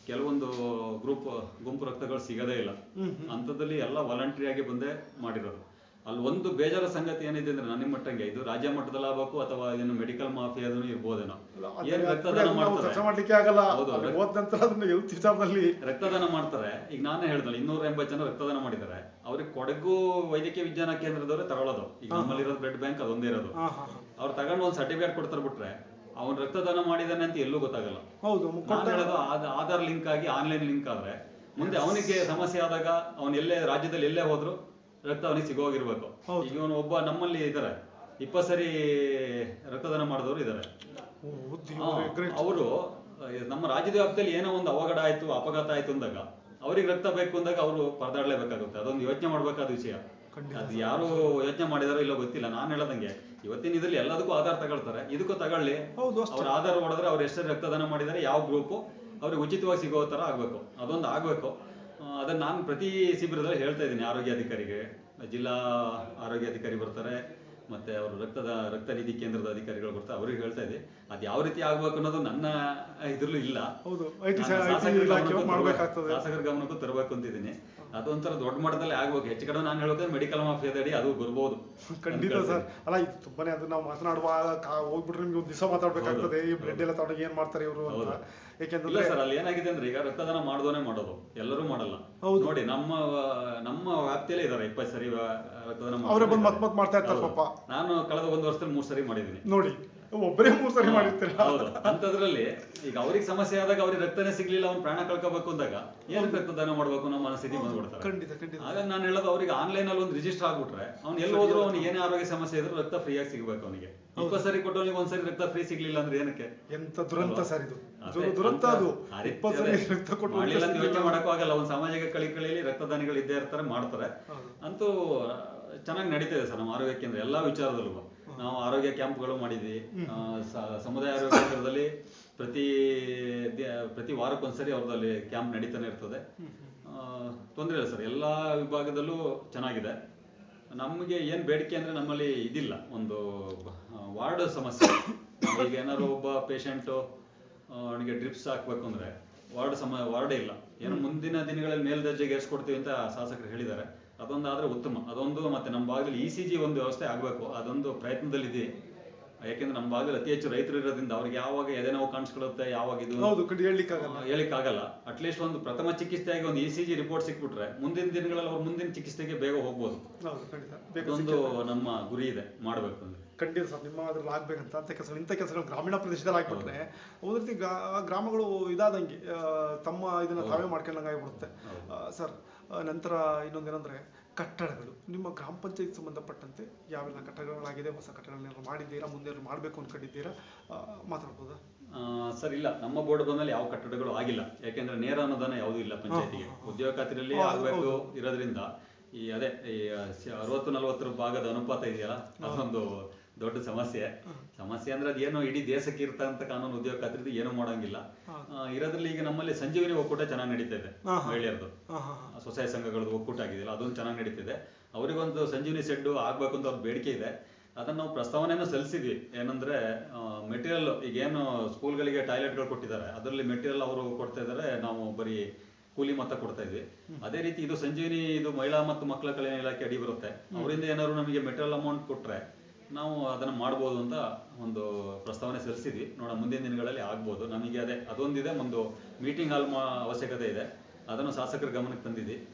ಕೆಲವೊಂದು ಗ್ರೂಪ್ ಗುಂಪು ರಕ್ತಗಳು ಸಿಗದೇ ಇಲ್ಲ. ಅಂಥದ್ದಲ್ಲಿ ಎಲ್ಲ ವಾಲಂಟ್ರಿ ಆಗಿ ಬಂದೇ ಮಾಡಿರೋದು. ಅಲ್ಲಿ ಒಂದು ಬೇಜಾರ ಸಂಗತಿ ಏನಿದೆ ಅಂದ್ರೆ ನನ್ನ ಮಟ್ಟಂಗೆ ಇದು ರಾಜ್ಯ ಮಟ್ಟದಲ್ಲಿ ಆಗ್ಬೇಕು ಅಥವಾ ಏನು ಮೆಡಿಕಲ್ ಮಾಫಿಯಾದೂ ಇರ್ಬೋದೇನೋ. ಏನ್ ರಕ್ತದಾನ ಮಾಡ್ತಾರೆ? ರಕ್ತದಾನ ಮಾಡ್ತಾರೆ. ಈಗ ನಾನೇ ಹೇಳ್ದಲ್ಲ ಇನ್ನೂರ ಎಂಬತ್ತು ಜನ ರಕ್ತದಾನ ಮಾಡಿದ್ದಾರೆ. ಅವ್ರಿಗೆ ಕೊಡಗು ವೈದ್ಯಕೀಯ ವಿಜ್ಞಾನ ಕೇಂದ್ರದವ್ರೆ ತಗೊಳ್ಳೋದು. ಈಗ ನಮ್ಮಲ್ಲಿ ಇರೋದು ಬ್ಲಡ್ ಬ್ಯಾಂಕ್ ಅದೊಂದೇ ಇರೋದು. ಅವ್ರು ತಗೊಂಡು ಒಂದು ಸರ್ಟಿಫಿಕೇಟ್ ಕೊಡ್ತಾರೆ ಬಿಟ್ರೆ ಅವ್ನು ರಕ್ತದಾನ ಮಾಡಿದಾನೆ ಅಂತ ಎಲ್ಲೂ ಗೊತ್ತಾಗಲ್ಲ. ಹೌದು ಹೇಳೋದು ಆಧಾರ್ ಲಿಂಕ್ ಆಗಿ ಆನ್ಲೈನ್ ಲಿಂಕ್ ಆದ್ರೆ ಮುಂದೆ ಅವನಿಗೆ ಸಮಸ್ಯೆ ಆದಾಗ ಅವನ್ ಎಲ್ಲೇ ರಾಜ್ಯದಲ್ಲಿ ಎಲ್ಲೇ ಹೋದ್ರು ರಕ್ತ ಅವನಿಗೆ ಸಿಗೋಗಿರ್ಬೇಕು ಈಗ ಇವನು ಒಬ್ಬ ನಮ್ಮಲ್ಲಿ ಇದ್ದಾರೆ ಇಪ್ಪತ್ತು ಸರಿ ರಕ್ತದಾನ ಮಾಡಿದವರು ಇದ್ದಾರೆ ಅವರು ನಮ್ಮ ರಾಜ್ಯದ ವ್ಯಾಪ್ತಿಯಲ್ಲಿ ಏನೋ ಒಂದು ಅವಘಡ ಆಯ್ತು ಅಪಘಾತ ಆಯ್ತು ಅಂದಾಗ ಅವ್ರಿಗೆ ರಕ್ತ ಬೇಕು ಅಂದಾಗ ಅವರು ಪರದಾಡ್ಲೇಬೇಕಾಗುತ್ತೆ. ಅದೊಂದು ಯೋಚನೆ ಮಾಡ್ಬೇಕಾದ ವಿಷಯ. ಅದು ಯಾರು ಯೋಚನೆ ಮಾಡಿದಾರೋ ಇಲ್ಲೋ ಗೊತ್ತಿಲ್ಲ. ನಾನು ಹೇಳದಂಗೆ ಇವತ್ತಿನ ಇದ್ರಲ್ಲಿ ಎಲ್ಲದಕ್ಕೂ ಆಧಾರ ತಗೊಳ್ತಾರೆ. ಇದಕ್ಕೂ ತಗೊಳ್ಳಿ. ಅವ್ರ ಆಧಾರ ಹೊಡೆದ್ರೆ ಅವ್ರು ಎಷ್ಟು ರಕ್ತದಾನ ಮಾಡಿದ್ದಾರೆ ಯಾವ ಗ್ರೂಪು ಅವ್ರಿಗೆ ಉಚಿತವಾಗಿ ಸಿಗೋ ತರ ಆಗ್ಬೇಕು. ಅದೊಂದು ಆಗ್ಬೇಕು. ಅದನ್ನ ನಾನು ಪ್ರತಿ ಶಿಬಿರದಲ್ಲಿ ಹೇಳ್ತಾ ಇದ್ದೀನಿ ಆರೋಗ್ಯ ಅಧಿಕಾರಿಗೆ. ಜಿಲ್ಲಾ ಆರೋಗ್ಯ ಅಧಿಕಾರಿ ಬರ್ತಾರೆ ಮತ್ತೆ ಅವರು ರಕ್ತದ ರಕ್ತ ನಿಧಿ ಕೇಂದ್ರದ ಅಧಿಕಾರಿಗಳು ಬರ್ತಾರೆ ಅವ್ರಿಗೆ ಹೇಳ್ತಾ ಇದೆ ಅದು ಯಾವ ರೀತಿ ಆಗ್ಬೇಕು ಅನ್ನೋದು ನನ್ನ ಇದ್ರಲ್ಲೂ ಇಲ್ಲ. ಶಾಸಕರ ಗಮನಕ್ಕೂ ತರಬೇಕು ಅಂತಿದ್ದೀನಿ. ಅದೊಂಥರ ದೊಡ್ಡ ಮಟ್ಟದಲ್ಲಿ ಆಗ್ಬೇಕು ಹೆಚ್ಚು ಕಡೆ ನಾನು ಹೇಳ್ಬೇಕು ಮೆಡಿಕಲ್ ಮಾಫಿಯಾದ ಅಡಿ ಅದು ಬರ್ಬೋದು. ಖಂಡಿತ ಸರ್. ಅಲ್ಲ ಇದು ತುಂಬಾನೇ ಅದು ನಾವು ಮಾತನಾಡುವಾಗ ಹೋಗ್ಬಿಟ್ರೆ ನಿಮ್ಗೆ ಒಂದು ದಿವಸ ಮಾತಾಡ್ಬೇಕಾಗ್ತದೆ. ಈ ಬ್ಲಡ್ ಎಲ್ಲ ತಗೊಂಡು ಏನ್ ಮಾಡ್ತಾರೆ ಇವರು ಅಂತ. ಯಾಕೆಂದ್ರೆ ಸರ್ ಅಲ್ಲಿ ಏನಾಗಿದೆ ಅಂದ್ರೆ ಈಗ ರಕ್ತದಾನ ಮಾಡೋದನ್ನೇ ಮಾಡೋದು. ಎಲ್ಲರೂ ಮಾಡಲ್ಲ. ಹೌದು. ನೋಡಿ ನಮ್ಮ ನಮ್ಮ ವ್ಯಾಪ್ತಿಯಲ್ಲೇ ಇದಾರೆ ಇಪ್ಪತ್ತು ಸರಿ ರಕ್ತದಾನ ಅವರೇ ಬಂದು ಮಾಡ್ಕೊಂಡಿದ್ದಾರೆ. ಮತ್ ಮತ್ ಮಾಡ್ತಾ ಇರ್ತಾರೆ. ಪಾಪ. ನಾನು ಕಳೆದ ಒಂದು ವರ್ಷದಲ್ಲಿ ಮೂರು ಸರಿ ಮಾಡಿದ್ದೀನಿ. ನೋಡಿ ಒಬ್ಬರೇ ಮೂರು ಸರಿ ಮಾಡಿರ್ತೀರ? ಹೌದು. ಅಂತದ್ರಲ್ಲಿ ಈಗ ಅವ್ರಿಗೆ ಸಮಸ್ಯೆ ಆದಾಗ ಅವ್ರಿಗೆ ರಕ್ತನೇ ಸಿಗ್ಲಿಲ್ಲ ಅವ್ನು ಪ್ರಾಣ ಕಳ್ಕೋಬೇಕು ಅಂದಾಗ ಏನಕ್ಕೆ ರಕ್ತದಾನ ಮಾಡ್ಬೇಕು ನಮ್ಮ ಮನಸ್ಥಿತಿ ಬಂದ್ಬಿಡ್ತಾರೆ. ಖಂಡಿತ ಖಂಡಿತ. ಹಾಗಾಗಿ ನಾನು ಹೇಳೋದು ಅವ್ರಿಗೆ ಆನ್ಲೈನ್ ಅಲ್ಲಿ ಒಂದು ರಿಜಿಸ್ಟರ್ ಆಗ್ಬಿಟ್ರೆ ಅವ್ನು ಎಲ್ಲಿ ಹೋದ್ರು ಅವ್ನಿಗೆ ಏನೇ ಆರೋಗ್ಯ ಸಮಸ್ಯೆ ಇದ್ರು ರಕ್ತ ಫ್ರೀ ಆಗಿ ಸಿಗ್ಬೇಕು ಅವನಿಗೆ. ಇಪ್ಪತ್ತು ಸರಿ ಕೊಟ್ಟವನಿಗೆ ಒಂದ್ಸರಿ ರಕ್ತ ಫ್ರೀ ಸಿಗ್ಲಿಲ್ಲ ಅಂದ್ರೆ ಏನಕ್ಕೆ? ಎಂತ ದುರಂತ ಸರ್ ಇದು. ದುರಂತ ಅದು. ಇಪ್ಪತ್ತು ಸರಿ ರಕ್ತ ಕೊಟ್ಟು ಯೋಚನೆ. ಮಾಡಕ್ಕೂ ಆಗಲ್ಲ. ಒಂದು ಸಾಮಾಜಿಕ ಕಳಿಕಳಿಯಲ್ಲಿ ರಕ್ತದಾನಿಗಳು ಇದ್ದೇ ಇರ್ತಾರೆ ಮಾಡ್ತಾರೆ. ಅಂತೂ ಚೆನ್ನಾಗಿ ನಡೀತಿದೆ ಸರ್ ನಮ್ಮ ಆರೋಗ್ಯ ಕೇಂದ್ರ ಎಲ್ಲಾ ವಿಚಾರದಲ್ಲೂ. ನಾವು ಆರೋಗ್ಯ ಕ್ಯಾಂಪ್ಗಳು ಮಾಡಿದ್ವಿ. ಸಮುದಾಯ ಆರೋಗ್ಯ ಕೇಂದ್ರದಲ್ಲಿ ಪ್ರತಿ ಪ್ರತಿ ವಾರಕ್ಕೊಂದ್ಸರಿ ಅವ್ರದಲ್ಲಿ ಕ್ಯಾಂಪ್ ನಡೀತಾನೆ ಇರ್ತದೆ. ತೊಂದರೆ ಇಲ್ಲ ಸರ್. ಎಲ್ಲಾ ವಿಭಾಗದಲ್ಲೂ ಚೆನ್ನಾಗಿದೆ. ನಮಗೆ ಏನು ಬೇಡಿಕೆ ಅಂದ್ರೆ ನಮ್ಮಲ್ಲಿ ಇದಿಲ್ಲ. ಒಂದು ವಾರ್ಡ್ ಸಮಸ್ಯೆ. ಈಗ ಏನಾದ್ರು ಒಬ್ಬ ಪೇಷಂಟು ಅವನಿಗೆ ಡ್ರಿಪ್ಸ್ ಹಾಕ್ಬೇಕು ಅಂದ್ರೆ ವಾರ್ಡ್ ಸಮ ವಾರ್ಡೇ ಇಲ್ಲ. ಏನು ಮುಂದಿನ ದಿನಗಳಲ್ಲಿ ಮೇಲ್ದರ್ಜೆಗೆ ಏರ್ಸ್ಕೊಡ್ತೀವಿ ಅಂತ ಶಾಸಕರು ಹೇಳಿದ್ದಾರೆ. ಅದೊಂದು ಆದ್ರೆ ಉತ್ತಮ. ಅದೊಂದು ಮತ್ತೆ ನಮ್ಮ ಭಾಗದಲ್ಲಿ ಇ ಸಿ ಜಿ ಒಂದು ವ್ಯವಸ್ಥೆ ಆಗಬೇಕು. ಅದೊಂದು ಪ್ರಯತ್ನದಲ್ಲಿದೆ. ಯಾಕೆಂದ್ರೆ ನಮ್ಮ ಭಾಗದಲ್ಲಿ ಅತಿ ಹೆಚ್ಚು ರೈತರು ಇರೋದ್ರಿಂದ ಅವ್ರಿಗೆ ಯಾವಾಗ ಎದೆ ನೋವು ಕಾಣಿಸ್ಕೊಳ್ಳುತ್ತೆ ಯಾವಾಗ ಇದು ಹೌದು ಕಡಿ ಹೇಳಲಿಕ್ಕಾಗಲ್ಲ. ಹೇಳಿಕ್ಕಾಗಲ್ಲ ಅಟ್ಲೀಸ್ಟ್ ಒಂದು ಪ್ರಥಮ ಚಿಕಿತ್ಸೆಯಾಗಿ ಒಂದು ಇ ಸಿ ಜಿ ರಿಪೋರ್ಟ್ ಸಿಕ್ಬಿಟ್ರೆ ಮುಂದಿನ ದಿನಗಳಲ್ಲಿ ಅವ್ರು ಮುಂದಿನ ಚಿಕಿತ್ಸೆಗೆ ಬೇಗ ಹೋಗ್ಬೋದು. ಅದೊಂದು ನಮ್ಮ ಗುರಿ ಇದೆ ಮಾಡಬೇಕು ಅಂದ್ರೆ. ಖಂಡಿತ ಸರ್ ನಿಮ್ಮ ಅದ್ರಲ್ಲಿ ಆಗ್ಬೇಕಂತ. ಅಂತ ಕೆಲಸ ಇಂಥ ಕೆಲಸಗಳು ಗ್ರಾಮೀಣ ಪ್ರದೇಶದಲ್ಲಿ ಆಗ್ಬಿಟ್ರೆ ಒಂದು ರೀತಿ ಗ್ರಾಮಗಳು ಇದಾದಂಗೆ ತಮ್ಮ ಇದನ್ನ ತಾವೇ ಮಾಡ್ಕೊಂಡಂಗೆ ಆಗಿಬಿಡುತ್ತೆ. ಸರ್ ನಂತರ ಇನ್ನೊಂದೇನಂದ್ರೆ ಕಟ್ಟಡಗಳು. ನಿಮ್ಮ ಗ್ರಾಮ ಪಂಚಾಯತ್ ಸಂಬಂಧಪಟ್ಟಂತೆ ಯಾವೆಲ್ಲ ಕಟ್ಟಡಗಳಾಗಿದೆ ಹೊಸ ಕಟ್ಟಡಗಳನ್ನೆಲ್ಲ ಮಾಡಿದ್ದೀರಾ ಮುಂದೆ ಮಾಡಬೇಕು ಅನ್ಕೊಂಡಿದ್ದೀರಾ? ಮಾತಾಡ್ಬೋದಾ? ಸರ್ ಇಲ್ಲ. ನಮ್ಮ ಬೋರ್ಡ್ ಬಂದಲ್ಲಿ ಯಾವ ಕಟ್ಟಡಗಳು ಆಗಿಲ್ಲ. ಯಾಕೆಂದ್ರೆ ನೇರ ಅನುದಾನ ಯಾವುದೂ ಇಲ್ಲ ಪಂಚಾಯತಿಗೆ. ಉದ್ಯೋಗ ಖಾತ್ರಿಯಲ್ಲಿ ಆಗಬೇಕು ಆಗ್ಬೇಕು ಇರೋದ್ರಿಂದ ಈ ಅದೇ ಈ ಅರವತ್ತು ನಲವತ್ತರ ಭಾಗದ ಅನುಪಾತ ಇದೆಯಲ್ಲ ಅದೊಂದು ದೊಡ್ಡ ಸಮಸ್ಯೆ. ಸಮಸ್ಯೆ ಅಂದ್ರೆ ಅದೇನೋ ಇಡೀ ದೇಶಕ್ಕೆ ಇರ್ತಂತ ಕಾನೂನು ಉದ್ಯೋಗ ಖಾತ್ರಿ ಏನೂ ಮಾಡೋಂಗಿಲ್ಲ. ಇರೋದ್ರಲ್ಲಿ ಈಗ ನಮ್ಮಲ್ಲಿ ಸಂಜೀವಿನಿ ಒಕ್ಕೂಟ ಚೆನ್ನಾಗಿ ನಡೀತಾ ಇದೆ. ಮಹಿಳೆಯರದು ಸ್ವಸಹಾಯ ಸಂಘಗಳದ್ದು ಒಕ್ಕೂಟ ಆಗಿದೆಯಲ್ಲ ಅದೊಂದು ಚೆನ್ನಾಗಿ ನಡೀತಿದೆ. ಅವರಿಗೊಂದು ಸಂಜೀವಿನಿ ಸೆಡ್ಡು ಆಗ್ಬೇಕು ಅಂತ ಅವ್ರ ಬೇಡಿಕೆ ಇದೆ. ಅದನ್ನ ನಾವು ಪ್ರಸ್ತಾವನೆಯನ್ನು ಸಲ್ಲಿಸಿದ್ವಿ. ಏನಂದ್ರೆ ಮೆಟೀರಿಯಲ್ ಈಗೇನು ಸ್ಕೂಲ್ಗಳಿಗೆ ಟಾಯ್ಲೆಟ್ಗಳು ಕೊಟ್ಟಿದ್ದಾರೆ ಅದರಲ್ಲಿ ಮೆಟೀರಿಯಲ್ ಅವರು ಕೊಡ್ತಾ ಇದ್ದಾರೆ ನಾವು ಬರೀ ಕೂಲಿ ಮೊತ್ತ ಕೊಡ್ತಾ ಇದ್ವಿ. ಅದೇ ರೀತಿ ಇದು ಸಂಜೀವಿನಿ ಇದು ಮಹಿಳಾ ಮತ್ತು ಮಕ್ಕಳ ಕಲ್ಯಾಣ ಇಲಾಖೆ ಅಡಿ ಬರುತ್ತೆ. ಅವರಿಂದ ಏನಾದ್ರು ನಮಗೆ ಮೆಟೀರಿಯಲ್ ಅಮೌಂಟ್ ಕೊಟ್ರೆ ನಾವು ಅದನ್ನ ಮಾಡ್ಬೋದು ಅಂತ ಒಂದು ಪ್ರಸ್ತಾವನೆ ಸಲ್ಲಿಸಿದ್ವಿ. ನೋಡ ಮುಂದಿನ ದಿನಗಳಲ್ಲಿ ಆಗ್ಬೋದು. ನಮಗೆ ಅದೇ, ಅದೊಂದಿದೆ ಒಂದು ಮೀಟಿಂಗ್ ಹಾಲ್ ಅವಶ್ಯಕತೆ ಇದೆ. ಅದನ್ನು ಶಾಸಕರ ಗಮನಕ್ಕೆ ತಂದಿದ್ವಿ.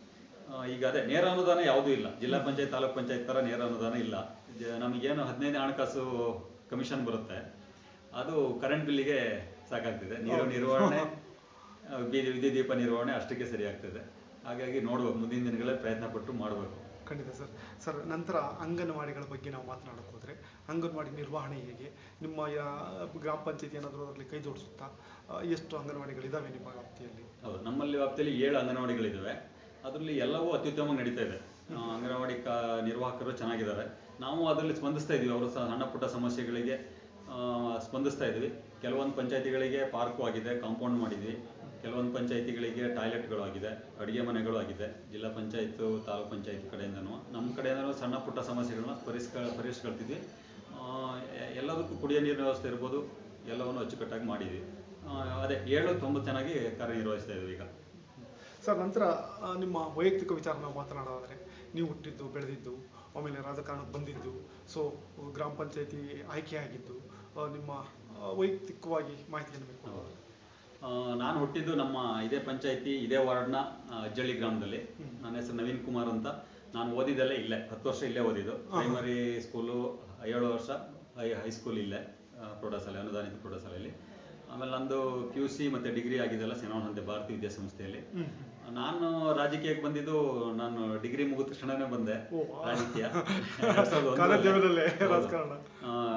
ಈಗ ಅದೇ, ನೇರ ಅನುದಾನ ಯಾವುದೂ ಇಲ್ಲ. ಜಿಲ್ಲಾ ಪಂಚಾಯತ್, ತಾಲೂಕ್ ಪಂಚಾಯತ್ ಥರ ನೇರ ಅನುದಾನ ಇಲ್ಲ. ನಮಗೇನು ಹದಿನೈದು ಹಣಕಾಸು ಕಮಿಷನ್ ಬರುತ್ತೆ. ಅದು ಕರೆಂಟ್ ಬಿಲ್ಲಿಗೆ ಸಾಕಾಗ್ತಿದೆ. ನೀರು ನಿರ್ವಹಣೆ ಬೀದಿ, ವಿದ್ಯುತ್ ದೀಪ ನಿರ್ವಹಣೆ ಅಷ್ಟಕ್ಕೆ ಸರಿ ಹಾಗಾಗಿ ನೋಡ್ಬೇಕು, ಮುಂದಿನ ದಿನಗಳೇ ಪ್ರಯತ್ನ ಪಟ್ಟು ಮಾಡಬೇಕು. ಖಂಡಿತ ಸರ್. ಸರ್, ನಂತರ ಅಂಗನವಾಡಿಗಳ ಬಗ್ಗೆ ನಾವು ಮಾತನಾಡೋಕೆ ಹೋದರೆ, ಅಂಗನವಾಡಿ ನಿರ್ವಹಣೆ ಹೇಗೆ? ನಿಮ್ಮ ಗ್ರಾಮ ಪಂಚಾಯತಿ ಏನಾದರೂ ಅದರಲ್ಲಿ ಕೈ ಜೋಡಿಸುತ್ತಾ? ಎಷ್ಟು ಅಂಗನವಾಡಿಗಳಿದ್ದಾವೆ ನಿಮ್ಮ ವ್ಯಾಪ್ತಿಯಲ್ಲಿ? ಹೌದು, ನಮ್ಮಲ್ಲಿ ವ್ಯಾಪ್ತಿಯಲ್ಲಿ ಏಳು ಅಂಗನವಾಡಿಗಳಿದ್ದಾವೆ ಅದರಲ್ಲಿ ಎಲ್ಲವೂ ಅತ್ಯುತ್ತಮವಾಗಿ ನಡೀತಾ ಇದೆ. ಅಂಗನವಾಡಿ ಕ, ನಿರ್ವಾಹಕರು ಚೆನ್ನಾಗಿದ್ದಾರೆ. ನಾವು ಅದರಲ್ಲಿ ಸ್ಪಂದಿಸ್ತಾ ಇದ್ದೀವಿ ಅವರು ಸಹ ಸಣ್ಣ ಪುಟ್ಟ ಸಮಸ್ಯೆಗಳಿಗೆ ಸ್ಪಂದಿಸ್ತಾ ಇದ್ವಿ. ಕೆಲವೊಂದು ಪಂಚಾಯತಿಗಳಿಗೆ ಪಾರ್ಕು ಆಗಿದೆ, ಕಾಂಪೌಂಡ್ ಮಾಡಿದ್ವಿ. ಕೆಲವೊಂದು ಪಂಚಾಯಿತಿಗಳಿಗೆ ಟಾಯ್ಲೆಟ್ಗಳು ಆಗಿದೆ ಅಡುಗೆ ಮನೆಗಳು ಆಗಿದೆ ಜಿಲ್ಲಾ ಪಂಚಾಯತ್ ತಾಲೂಕ್ ಪಂಚಾಯತ್ ಕಡೆಯಿಂದನೂ. ನಮ್ಮ ಕಡೆಯಿಂದನೂ ಸಣ್ಣ ಪುಟ್ಟ ಸಮಸ್ಯೆಗಳನ್ನ ಪರಿಸ್ಕ ಪರಿಹರಿಸ್ಕೊಳ್ತಿದ್ವಿ ಎಲ್ಲದಕ್ಕೂ ಕುಡಿಯೋ ನೀರಿನ ವ್ಯವಸ್ಥೆ ಇರ್ಬೋದು ಎಲ್ಲವನ್ನು ಅಚ್ಚುಕಟ್ಟಾಗಿ ಮಾಡಿದ್ವಿ. ಅದೇ ಏಳು ತುಂಬ ಚೆನ್ನಾಗಿ ಕಾರ್ಯನಿರ್ವಹಿಸ್ತಾ ಇದ್ದೀವಿ ಈಗ. ಸರ್ ನಂತರ ನಿಮ್ಮ ವೈಯಕ್ತಿಕ ವಿಚಾರ ನಾವು ಮಾತನಾಡೋದಾದರೆ ನೀವು ಹುಟ್ಟಿದ್ದು ಬೆಳೆದಿದ್ದು ಆಮೇಲೆ ರಾಜಕಾರಣಕ್ಕೆ ಬಂದಿದ್ದು ಸೊ ಗ್ರಾಮ ಪಂಚಾಯತಿ ಆಯ್ಕೆಯಾಗಿದ್ದು ನಿಮ್ಮ ವೈಯಕ್ತಿಕವಾಗಿ ಮಾಹಿತಿಯನ್ನು ಬೇಕು ನಾನು ಹುಟ್ಟಿದ್ದು ನಮ್ಮ ಇದೇ ಪಂಚಾಯತಿ ಇದೇ ವಾರ್ಡ್ನ ಅಜ್ಜಳ್ಳಿ ಗ್ರಾಮದಲ್ಲಿ. ನನ್ನ ಹೆಸರು ನವೀನ್ ಕುಮಾರ್ ಅಂತ. ನಾನು ಓದಿದ್ದಲ್ಲೇ ಇಲ್ಲೇ ಹತ್ತು ವರ್ಷ ಇಲ್ಲೇ ಓದಿದ್ದು. ಪ್ರೈಮರಿ ಸ್ಕೂಲು ಏಳು ವರ್ಷ ಹೈ ಹೈಸ್ಕೂಲ್ ಇಲ್ಲೇ ಪ್ರೌಢಶಾಲೆ ಅನುದಾನಿತ ಪ್ರೌಢಶಾಲೆಯಲ್ಲಿ. ಆಮೇಲೆ ನಂದು ಪಿ ಯು ಸಿ ಮತ್ತು ಡಿಗ್ರಿ ಆಗಿದ್ದೆಲ್ಲ ಸೆನವನಹಂತೆ ಭಾರತೀಯ ವಿದ್ಯಾಸಂಸ್ಥೆಯಲ್ಲಿ. ನಾನು ರಾಜಕೀಯಕ್ಕೆ ಬಂದಿದ್ದು ನಾನು ಡಿಗ್ರಿ ಮುಗಿದ ತಕ್ಷಣನೇ ಬಂದೆ. ರಾಜಕೀಯ.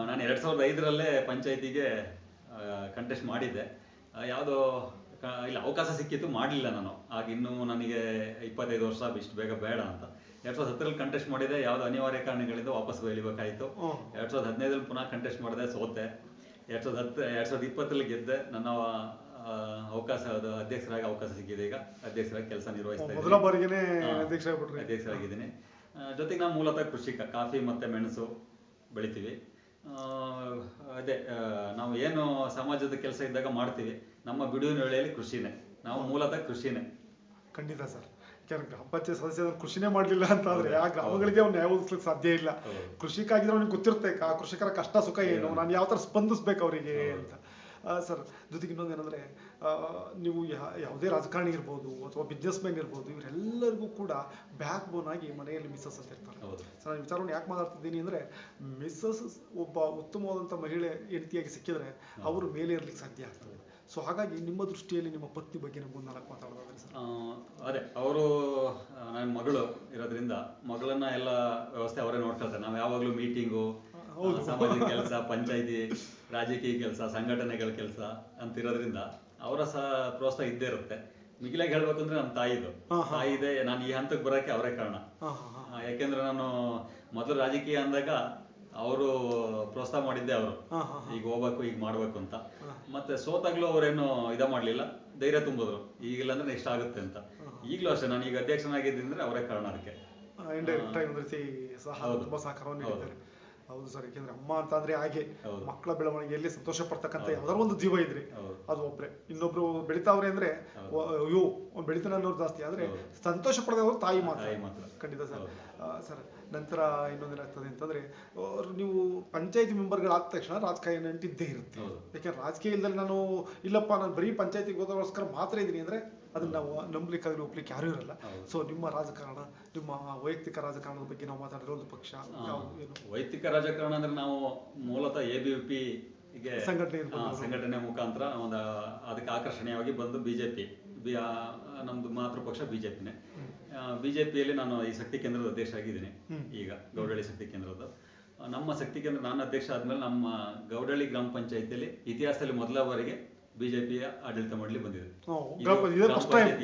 ನಾನು ಎರಡ್ ಸಾವಿರದ ಐದರಲ್ಲೇ ಪಂಚಾಯತಿಗೆ ಕಂಟೆಸ್ಟ್ ಮಾಡಿದ್ದೆ. ಯಾವುದೋ ಇಲ್ಲ ಅವಕಾಶ ಸಿಕ್ಕಿತ್ತು ಮಾಡಲಿಲ್ಲ ನಾನು. ಆಗ ಇನ್ನೂ ನನಗೆ ಇಪ್ಪತ್ತೈದು ವರ್ಷ ಇಷ್ಟು ಬೇಗ ಬೇಡ ಅಂತ. ಎರಡ್ ಸಾವಿರದ ಹತ್ತರಲ್ಲಿ ಕಂಟೆಸ್ಟ್ ಮಾಡಿದೆ ಯಾವ್ದು ಅನಿವಾರ್ಯ ಕಾರಣಗಳಿಂದ ವಾಪಸ್ ಬೆಳಿಬೇಕಾಯ್ತು. ಎರಡ್ ಸಾವಿರದ ಹದಿನೈದರಲ್ಲಿ ಪುನಃ ಕಂಟೆಸ್ಟ್ ಮಾಡಿದೆ ಸೋತೆ. ಎರಡ್ ಸಾವಿರದ ಹತ್ತು ಎರಡ್ ಸಾವಿರದ ಇಪ್ಪತ್ತರಲ್ಲಿ ಗೆದ್ದೆ. ನನ್ನ ಅವಕಾಶ ಅದು ಅಧ್ಯಕ್ಷರಾಗಿ ಅವಕಾಶ ಸಿಕ್ಕಿದೆ ಈಗ. ಅಧ್ಯಕ್ಷರಾಗಿ ಕೆಲಸ ನಿರ್ವಹಿಸ್ತಾ. ಅಧ್ಯಕ್ಷರಾಗಿದ್ದೀನಿ. ಜೊತೆಗೆ ನಾನು ಮೂಲತಃ ಕೃಷಿಕ ಕಾಫಿ ಮತ್ತೆ ಮೆಣಸು ಬೆಳಿತೀವಿ. ಅದೇ ನಾವು ಏನು ಸಮಾಜದ ಕೆಲಸ ಇದ್ದಾಗ ಮಾಡ್ತೀವಿ. ನಮ್ಮ ಬಿಡುವಿನ ವೇಳೆಯಲ್ಲಿ ಕೃಷಿನೇ. ನಾವು ಮೂಲತಃ ಕೃಷಿನೇ. ಖಂಡಿತ ಸರ್. ಗ್ರಾಮ ಪಂಚಾಯತ್ ಸದಸ್ಯರು ಕೃಷಿನೇ ಮಾಡಲಿಲ್ಲ ಅಂತ ಆದ್ರೆ ಆ ಗ್ರಾಮಗಳಿಗೆ ಅವ್ನು ನ್ಯಾಯ ಸಾಧ್ಯ ಇಲ್ಲ. ಕೃಷಿಕಾಗಿದ್ರೆ ಅವ್ನಿಗೆ ಗೊತ್ತಿರುತ್ತೆ ಆ ಕೃಷಿಕರ ಕಷ್ಟ ಸುಖ ಏನು? ನಾನು ಯಾವ ತರ ಸ್ಪಂದಿಸ್ಬೇಕು ಅವರಿಗೆ ಅಂತ. ಸರ್ ಜೊತೆಗೆ ಇನ್ನೊಂದು ಏನಂದರೆ ನೀವು ಯಾ- ಯಾವುದೇ ರಾಜಕಾರಣಿ ಇರ್ಬೋದು ಅಥವಾ ಬಿಸ್ನೆಸ್ ಮ್ಯಾನ್ ಇರ್ಬೋದು ಇವರೆಲ್ಲರಿಗೂ ಕೂಡ ಬ್ಯಾಕ್ ಬೋನ್ ಆಗಿ ಮನೆಯಲ್ಲಿ ಮಿಸ್ಸಸ್ ಅಂತ ಇರ್ತಾರೆ. ಸರ್ ನಾನು ವಿಚಾರವನ್ನು ಯಾಕೆ ಮಾತಾಡ್ತಿದ್ದೀನಿ ಅಂದ್ರೆ ಮಿಸ್ಸಸ್ ಒಬ್ಬ ಉತ್ತಮವಾದಂಥ ಮಹಿಳೆ ಹೆಂಡತಿಯಾಗಿ ಸಿಕ್ಕಿದ್ರೆ ಅವರು ಮೇಲೆ ಇರಲಿಕ್ಕೆ ಸಾಧ್ಯ ಆಗ್ತದೆ. ಸೊ ಹಾಗಾಗಿ ನಿಮ್ಮ ದೃಷ್ಟಿಯಲ್ಲಿ ನಿಮ್ಮ ಪತ್ನಿ ಬಗ್ಗೆ ನಮ್ಗೊಂದು ನಾಲ್ಕು ಮಾತಾಡೋದಾದ್ರೆ ಸರ್? ಅದೇ ಅವರು ನನ್ನ ಮಗಳು ಇರೋದ್ರಿಂದ ಮಗಳನ್ನ ಎಲ್ಲ ವ್ಯವಸ್ಥೆ ಅವರೇ ನೋಡ್ಕೊಳ್ತಾರೆ. ನಾವು ಯಾವಾಗಲೂ ಮೀಟಿಂಗು. ಸಾಮಾಜಿಕ ಕೆಲಸ ಪಂಚಾಯತಿ ರಾಜಕೀಯ ಕೆಲಸ ಸಂಘಟನೆಗಳ ಕೆಲಸ ಅಂತ ಇರೋದ್ರಿಂದ ಅವರ ಸಹ ಪ್ರೋತ್ಸಾಹ ಇದ್ದೇ ಇರುತ್ತೆ. ಮಿಗಿಲಾಗಿ ಹೇಳ್ಬೇಕಂದ್ರೆ ನಮ್ಮ ತಾಯಿದು ತಾಯಿದೆ. ಹಾ. ತಾಯಿ ಇದೆ ನಾನು ಈ ಹಂತಕ್ಕೆ ಬರೋಕ್ಕೆ ಅವರೇ ಕಾರಣ. ಯಾಕೆಂದ್ರೆ ನಾನು ಮೊದಲು ರಾಜಕೀಯ ಅಂದಾಗ ಅವರು ಪ್ರೋತ್ಸಾಹ ಮಾಡಿದ್ದೆ ಅವರು. ಈಗ ಹೋಗ್ಬೇಕು ಈಗ ಮಾಡ್ಬೇಕು ಅಂತ. ಮತ್ತೆ ಸೋತಾಗ್ಲೂ ಅವರೇನು ಇದ ಮಾಡ್ಲಿಲ್ಲ. ಧೈರ್ಯ ತುಂಬಿದ್ರು. ಈಗಿಲ್ಲ ಅಂದ್ರೆ ಇಷ್ಟ ಆಗುತ್ತೆ ಅಂತ. ಈಗಲೂ ಅಷ್ಟೇ ನಾನು ಈಗ ಅಧ್ಯಕ್ಷನಾಗಿದ್ದಂದ್ರೆ ಅವರೇ ಕಾರಣ ಅದಕ್ಕೆ. ಸಹಕಾರವನ್ನು ಹೌದು. ಸರ್ ಯಾಕೆಂದ್ರೆ ಅಮ್ಮ ಅಂತ ಅಂದ್ರೆ ಹಾಗೆ. ಮಕ್ಕಳ ಬೆಳವಣಿಗೆಯಲ್ಲಿ ಸಂತೋಷ ಪಡ್ತಕ್ಕಂಥ ಯಾವ್ದಾರ ಒಂದು ಜೀವ ಇದ್ರಿ ಅದು ಒಬ್ರೆ ಇನ್ನೊಬ್ರು ಬೆಳಿತಾವ್ರೆ ಅಂದ್ರೆ ಅಯ್ಯೋ ಅವ್ನು ಬೆಳಿತಾನೆ ಅನ್ನೋರು ಜಾಸ್ತಿ ಆದ್ರೆ. ಸಂತೋಷ ಪಡೆದವರು ತಾಯಿ ಮಾತ್ರ ಖಂಡಿತ ಸರ್ ಸರ್ ನಂತರ ಇನ್ನೊಂದೇನಾಗ್ತದೆ ಅಂತಂದ್ರೆ ನೀವು ಪಂಚಾಯತಿ ಮೆಂಬರ್ಗಳಾದ ತಕ್ಷಣ ರಾಜಕೀಯ ನಂಟಿದ್ದೇ ಇರುತ್ತೆ. ಯಾಕೆಂದ್ರೆ ರಾಜಕೀಯ ಇಲ್ದಲ್ಲಿ ನಾನು ಇಲ್ಲಪ್ಪ ನಾನು ಬರೀ ಪಂಚಾಯತಿಗೆ ಹೋದೋಸ್ಕರ ಮಾತ್ರ ಇದ್ದೀನಿ ಅಂದ್ರೆ ಅದನ್ನ ನಾವು ನಂಬಲಿಕ್ಕಾಗಲಿ ಒಪ್ಲಿಕ್ಕೆ ಯಾರೂ ಇರಲ್ಲ. ಸೊ ನಿಮ್ಮ ರಾಜಕಾರಣ ನಿಮ್ಮ ವೈಯಕ್ತಿಕ ರಾಜಕಾರಣದ ಬಗ್ಗೆ ನಾವು ಮಾತಾಡಿರೋ ಒಂದು ಪಕ್ಷ ವೈಯಕ್ತಿಕ ರಾಜಕಾರಣ ಅಂದ್ರೆ ನಾವು ಮೂಲತಃ ಎ ಬಿ ಪಿ ಸಂಘಟನೆ ಸಂಘಟನೆ ಮುಖಾಂತರ ಒಂದು ಅದಕ್ಕೆ ಆಕರ್ಷಣೀಯವಾಗಿ ಬಂದು ಬಿಜೆಪಿ ನಮ್ದು ಮಾತೃ ಪಕ್ಷ ಬಿಜೆಪಿನೇ. ಬಿಜೆಪಿಯಲ್ಲಿ ನಾನು ಈ ಶಕ್ತಿ ಕೇಂದ್ರದ ಅಧ್ಯಕ್ಷ ಆಗಿದ್ದೀನಿ ಈಗ ಗೌಡಳ್ಳಿ ಶಕ್ತಿ ಕೇಂದ್ರದ ನಮ್ಮ ಶಕ್ತಿ ಕೇಂದ್ರ ನಾನು ಅಧ್ಯಕ್ಷ ಆದ್ಮೇಲೆ ನಮ್ಮ ಗೌಡಳ್ಳಿ ಗ್ರಾಮ ಪಂಚಾಯತಿಯಲ್ಲಿ ಇತಿಹಾಸದಲ್ಲಿ ಮೊದಲ ಬಾರಿಗೆ ಬಿಜೆಪಿಯ ಆಡಳಿತ ಮಾಡಲಿ ಬಂದಿದೆ.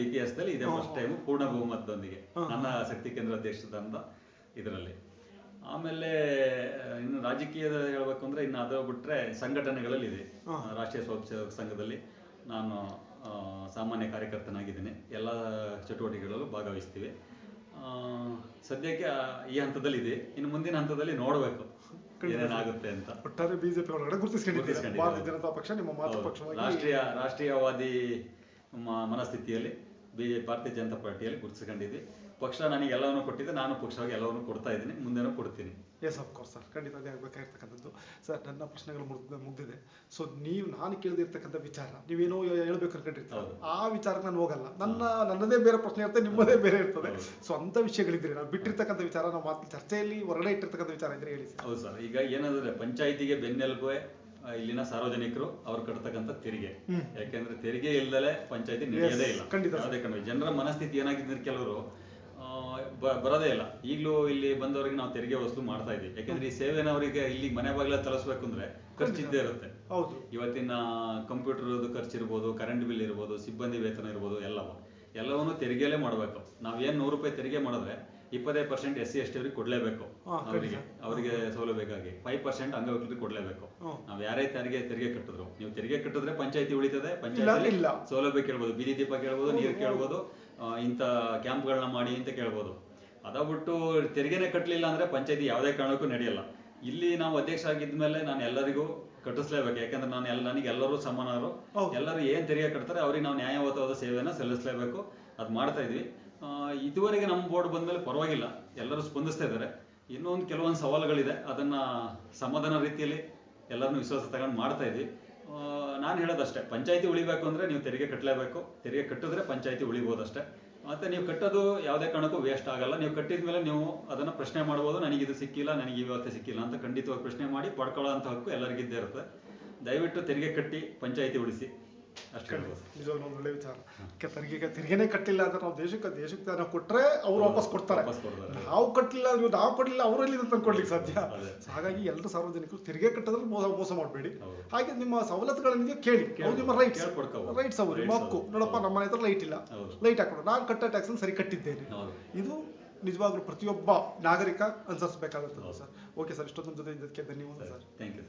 ಇತಿಹಾಸದಲ್ಲಿ ಇದೇ ಫಸ್ಟ್ ಟೈಮ್ ಪೂರ್ಣ ಬಹುಮತದೊಂದಿಗೆ ಹ್ಮ್. ನನ್ನ ಶಕ್ತಿ ಕೇಂದ್ರ ದೇಶದ ಇದರಲ್ಲಿ. ಆಮೇಲೆ ಇನ್ನು ರಾಜಕೀಯದ ಹೇಳ್ಬೇಕು ಅಂದ್ರೆ ಇನ್ನು ಅದು ಬಿಟ್ರೆ ಸಂಘಟನೆಗಳಲ್ಲಿ ಇದೆ ರಾಷ್ಟ್ರೀಯ ಸ್ವಯಂ ಸೇವಕ ಸಂಘದಲ್ಲಿ ನಾನು ಸಾಮಾನ್ಯ ಕಾರ್ಯಕರ್ತನಾಗಿದ್ದೇನೆ. ಎಲ್ಲ ಚಟುವಟಿಕೆಗಳಲ್ಲೂ ಭಾಗವಹಿಸ್ತೀವಿ. ಆ, ಸದ್ಯಕ್ಕೆ ಈ ಹಂತದಲ್ಲಿ ಇದೆ ಇನ್ನು ಮುಂದಿನ ಹಂತದಲ್ಲಿ ನೋಡಬೇಕು. ಏನೇನಾಗುತ್ತೆ ಅಂತ ಒಟ್ಟಾರೆ ಬಿಜೆಪಿ ಒಳಗಡೆ ಗುರುತಿಸಿಕೊಂಡಿದ್ದೀರಿ ಗುರುತಿಸ್ಕೊಂಡಿದ್ದೀವಿ. ಭಾರತೀಯ ಜನತಾ ಪಕ್ಷ ನಿಮ್ಮ ಮಾತೃ. ಪಕ್ಷವಾಗಿ ರಾಷ್ಟ್ರೀಯ ರಾಷ್ಟ್ರೀಯವಾದಿ ಮನಸ್ಥಿತಿಯಲ್ಲಿ ಬಿಜೆಪಿ ಭಾರತೀಯ ಜನತಾ ಪಾರ್ಟಿಯಲ್ಲಿ ಗುರುತಿಸ್ಕೊಂಡಿದ್ವಿ ಪಕ್ಷ ನನಗೆ ಎಲ್ಲವನ್ನು ಕೊಟ್ಟಿದೆ ನಾನು ಪಕ್ಷವಾಗಿ ಎಲ್ಲವನ್ನು ಕೊಡ್ತಾ ಇದ್ದೀನಿ ಮುಂದೆನೂ ಕೊಡ್ತೀನಿ. ಎಸ್ ಆಫ್ ಕೋರ್ಸ್ ಸರ್ ಖಂಡಿತ ಅದೇ ಆಗ್ಬೇಕಾಗಿರ್ತಕ್ಕಂಥದ್ದು. ಸರ್ ನನ್ನ ಪ್ರಶ್ನೆಗಳು ಮುಗ್ದ ಮುಗ್ದಿದೆ. ಸೊ ನೀವು ನಾನು ಕೇಳದಿರ್ತಕ್ಕಂಥ ವಿಚಾರ ನೀವೇನೋ ಹೇಳಬೇಕು ಅನ್ಕೊಂಡಿರ್ತೀವಿ. ಆ ವಿಚಾರಕ್ಕೆ ನಾನು ಹೋಗಲ್ಲ. ನನ್ನ ನನ್ನದೇ ಬೇರೆ ಪ್ರಶ್ನೆ ಇರುತ್ತೆ ನಿಮ್ಮದೇ ಬೇರೆ ಇರ್ತದೆ. ಸೊ ಅಂತ ವಿಷಯಗಳಿದ್ರೆ ನಾವು ಬಿಟ್ಟಿರ್ತಕ್ಕಂಥ ವಿಚಾರ ನಾವು ಮಾತು ಚರ್ಚೆಯಲ್ಲಿ ಹೊರಗಡೆ ಇಟ್ಟಿರ್ತಕ್ಕಂಥ ವಿಚಾರ ಇದ್ರೆ ಹೇಳಿ ಹೌದು ಸರ್ ಈಗ ಏನಂದ್ರೆ ಪಂಚಾಯಿತಿಗೆ ಬೆನ್ನೆಲುಬೆ ಇಲ್ಲಿನ ಸಾರ್ವಜನಿಕರು ಅವ್ರು ಕಟ್ತಕ್ಕಂಥ ತೆರಿಗೆ. ಯಾಕೆಂದ್ರೆ ತೆರಿಗೆ ಇಲ್ದಲೆ ಪಂಚಾಯತಿ ನಡೆಯೋದೇ ಇಲ್ಲ. ಖಂಡಿತ ಜನರ ಮನಸ್ಥಿತಿ ಏನಾಗಿದ್ರೆ ಕೆಲವರು ಬರೋದೇ ಇಲ್ಲ. ಈಗಲೂ ಇಲ್ಲಿ ಬಂದವರಿಗೆ ನಾವು ತೆರಿಗೆ ವಸೂಲು ಮಾಡ್ತಾ ಇದ್ದೀವಿ ಯಾಕಂದ್ರೆ ಈ ಸೇವೆನ ಅವರಿಗೆ ಇಲ್ಲಿ ಮನೆ ಬಾಗಿಲ ತಲುಪಿಸ್ಬೇಕು ಅಂದ್ರೆ ಖರ್ಚಿದ್ದೇ ಇರುತ್ತೆ. ಹೌದು. ಇವತ್ತಿನ ಕಂಪ್ಯೂಟರ್ ಖರ್ಚಿರ್ಬೋದು ಕರೆಂಟ್ ಬಿಲ್ ಇರ್ಬೋದು ಸಿಬ್ಬಂದಿ ವೇತನ ಇರ್ಬೋದು ಎಲ್ಲವೂ. ಎಲ್ಲವನ್ನು ತೆರಿಗೆಲೇ ಮಾಡಬೇಕು. ನಾವೇನು ನೂರು ರೂಪಾಯಿ ತೆರಿಗೆ ಮಾಡಿದ್ರೆ ಇಪ್ಪತ್ತೈದು percent S C S T ಅವ್ರಿಗೆ ಕೊಡಲೇಬೇಕು ಅವರಿಗೆ. ಅವರಿಗೆ ಸೌಲಭ್ಯಕ್ಕಾಗಿ ಫೈವ್ ಪರ್ಸೆಂಟ್ ಅಂಗವಿಕಲರಿಗೆ ಕೊಡಲೇಬೇಕು. ನಾವು ಯಾರೇ ತೆರಿಗೆ ತೆರಿಗೆ ಕಟ್ಟಿದ್ರು. ನೀವು ತೆರಿಗೆ ಕಟ್ಟಿದ್ರೆ ಪಂಚಾಯತಿ ಉಳಿತದೆ ಪಂಚಾಯತಿ ಸೌಲಭ್ಯ ಕೇಳ್ಬೋದು ಬೀದಿ ದೀಪ ಕೇಳ್ಬೋದು ನೀರು. ಕೇಳ್ಬೋದು. ಇಂಥ ಕ್ಯಾಂಪ್ಗಳನ್ನ ಮಾಡಿ ಅಂತ ಕೇಳ್ಬೋದು. ಅದಾಗ್ಬಿಟ್ಟು ತೆರಿಗೆನೆ ಕಟ್ಟಲಿಲ್ಲ ಅಂದ್ರೆ ಪಂಚಾಯತಿ ಯಾವುದೇ ಕಾರಣಕ್ಕೂ ನಡೆಯಲ್ಲ. ಇಲ್ಲಿ ನಾವು ಅಧ್ಯಕ್ಷ ಆಗಿದ್ಮೇಲೆ ನಾನು ಎಲ್ಲರಿಗೂ ಕಟ್ಟಿಸ್ಲೇಬೇಕು. ಯಾಕಂದ್ರೆ ನಾನು ಎಲ್ಲ ನನಗೆ ಎಲ್ಲರೂ ಸಮಾನರು. ಎಲ್ಲರೂ ಏನ್ ತೆರಿಗೆ ಕಟ್ತಾರೆ ಅವ್ರಿಗೆ ನಾವು ನ್ಯಾಯಯುತವಾದ ಸೇವೆಯನ್ನು ಸಲ್ಲಿಸಲೇಬೇಕು. ಅದು ಮಾಡ್ತಾ ಇದ್ವಿ. ಇದುವರೆಗೆ ನಮ್ಮ ಬೋರ್ಡ್ ಬಂದ್ಮೇಲೆ ಪರವಾಗಿಲ್ಲ. ಎಲ್ಲರೂ ಸ್ಪಂದಿಸ್ತಾ ಇದ್ದಾರೆ. ಇನ್ನೊಂದು ಕೆಲವೊಂದು ಸವಾಲುಗಳಿದೆ. ಅದನ್ನ ಸಮಾಧಾನ ರೀತಿಯಲ್ಲಿ ಎಲ್ಲರನ್ನೂ ವಿಶ್ವಾಸ ತಗೊಂಡು ಮಾಡ್ತಾ ಇದ್ವಿ. ನಾನು ಹೇಳೋದಷ್ಟೇ. ಪಂಚಾಯತಿ ಉಳಿಬೇಕು ಅಂದರೆ ನೀವು ತೆರಿಗೆ ಕಟ್ಟಲೇಬೇಕು ತೆರಿಗೆ ಕಟ್ಟಿದ್ರೆ ಪಂಚಾಯತಿ ಉಳಿಬೋದಷ್ಟೇ. ಮತ್ತೆ ನೀವು ಕಟ್ಟೋದು ಯಾವುದೇ ಕಾರಣಕ್ಕೂ ವೇಸ್ಟ್ ಆಗಲ್ಲ. ನೀವು ಕಟ್ಟಿದ ಮೇಲೆ ನೀವು ಅದನ್ನು ಪ್ರಶ್ನೆ ಮಾಡ್ಬೋದು. ನನಗೆ ಇದು ಸಿಕ್ಕಿಲ್ಲ, ನನಗೆ ಈ ವ್ಯವಸ್ಥೆ ಸಿಕ್ಕಿಲ್ಲ ಅಂತ ಖಂಡಿತವಾಗಿ ಪ್ರಶ್ನೆ ಮಾಡಿ ಪಡ್ಕೊಳ್ಳೋ ಅಂತ ಹಕ್ಕು ಎಲ್ಲರಿಗಿದ್ದೇ ಇರುತ್ತೆ. ದಯವಿಟ್ಟು ತೆರಿಗೆ ಕಟ್ಟಿ ಪಂಚಾಯಿತಿ ಉಳಿಸಿ. ಅಷ್ಟು ನಿಜವಾಗ್ಲೂ ಒಳ್ಳೆ ವಿಚಾರ. ತೆರಿಗೆ ತೆರಿಗೆನೆ ಕಟ್ಟಿಲ್ಲ ಅಂತ ನಾವು ದೇಶಕ್ಕೆ ದೇಶಕ್ಕೆ ನಾವು ಕೊಟ್ರೆ ಅವ್ರು ವಾಪಸ್ ಕೊಡ್ತಾರೆ. ನಾವು ಕಟ್ಟಿಲ್ಲ ನೀವು ನಾವು ಕೊಡ್ಲಿಲ್ಲ ಅವರಲ್ಲಿ ತಂದ್ಕೊಡ್ಲಿಕ್ಕೆ ಸಾಧ್ಯ? ಹಾಗಾಗಿ ಎಲ್ಲರೂ ಸಾರ್ವಜನಿಕರು ತೆರಿಗೆ ಕಟ್ಟೋದ್ರಲ್ಲಿ ಮೋಸ ಮೋಸ ಮಾಡಬೇಡಿ. ಹಾಗೆ ನಿಮ್ಮ ಸವಲತ್ತುಗಳೇನಿದೆಯೋ ಕೇಳಿ. ನಿಮ್ಮ ರೈಟ್ಸ್. ರೈಟ್ಸ್ ಅವರು ನಿಮ್ಮ ಹಕ್ಕು. ನೋಡಪ್ಪ. ನಮ್ಮ ಮನೆ ಹತ್ರ ಲೈಟ್ ಇಲ್ಲ. ಲೈಟ್ ಹಾಕೊಂಡು ನಾನು ಕಟ್ಟೋ ಟ್ಯಾಕ್ಸ್ ಸರಿ ಕಟ್ಟಿದ್ದೇನೆ. ಇದು ನಿಜವಾಗ್ಲೂ ಪ್ರತಿಯೊಬ್ಬ ನಾಗರಿಕ ಅನುಸರಿಸಬೇಕಾಗುತ್ತದೆ ಹೌದು. ಸರ್. Okay sir. ಇಷ್ಟೊಂದು ಜೊತೆ ಇದಕ್ಕೆ ಧನ್ಯವಾದ ಸರ್. Thank you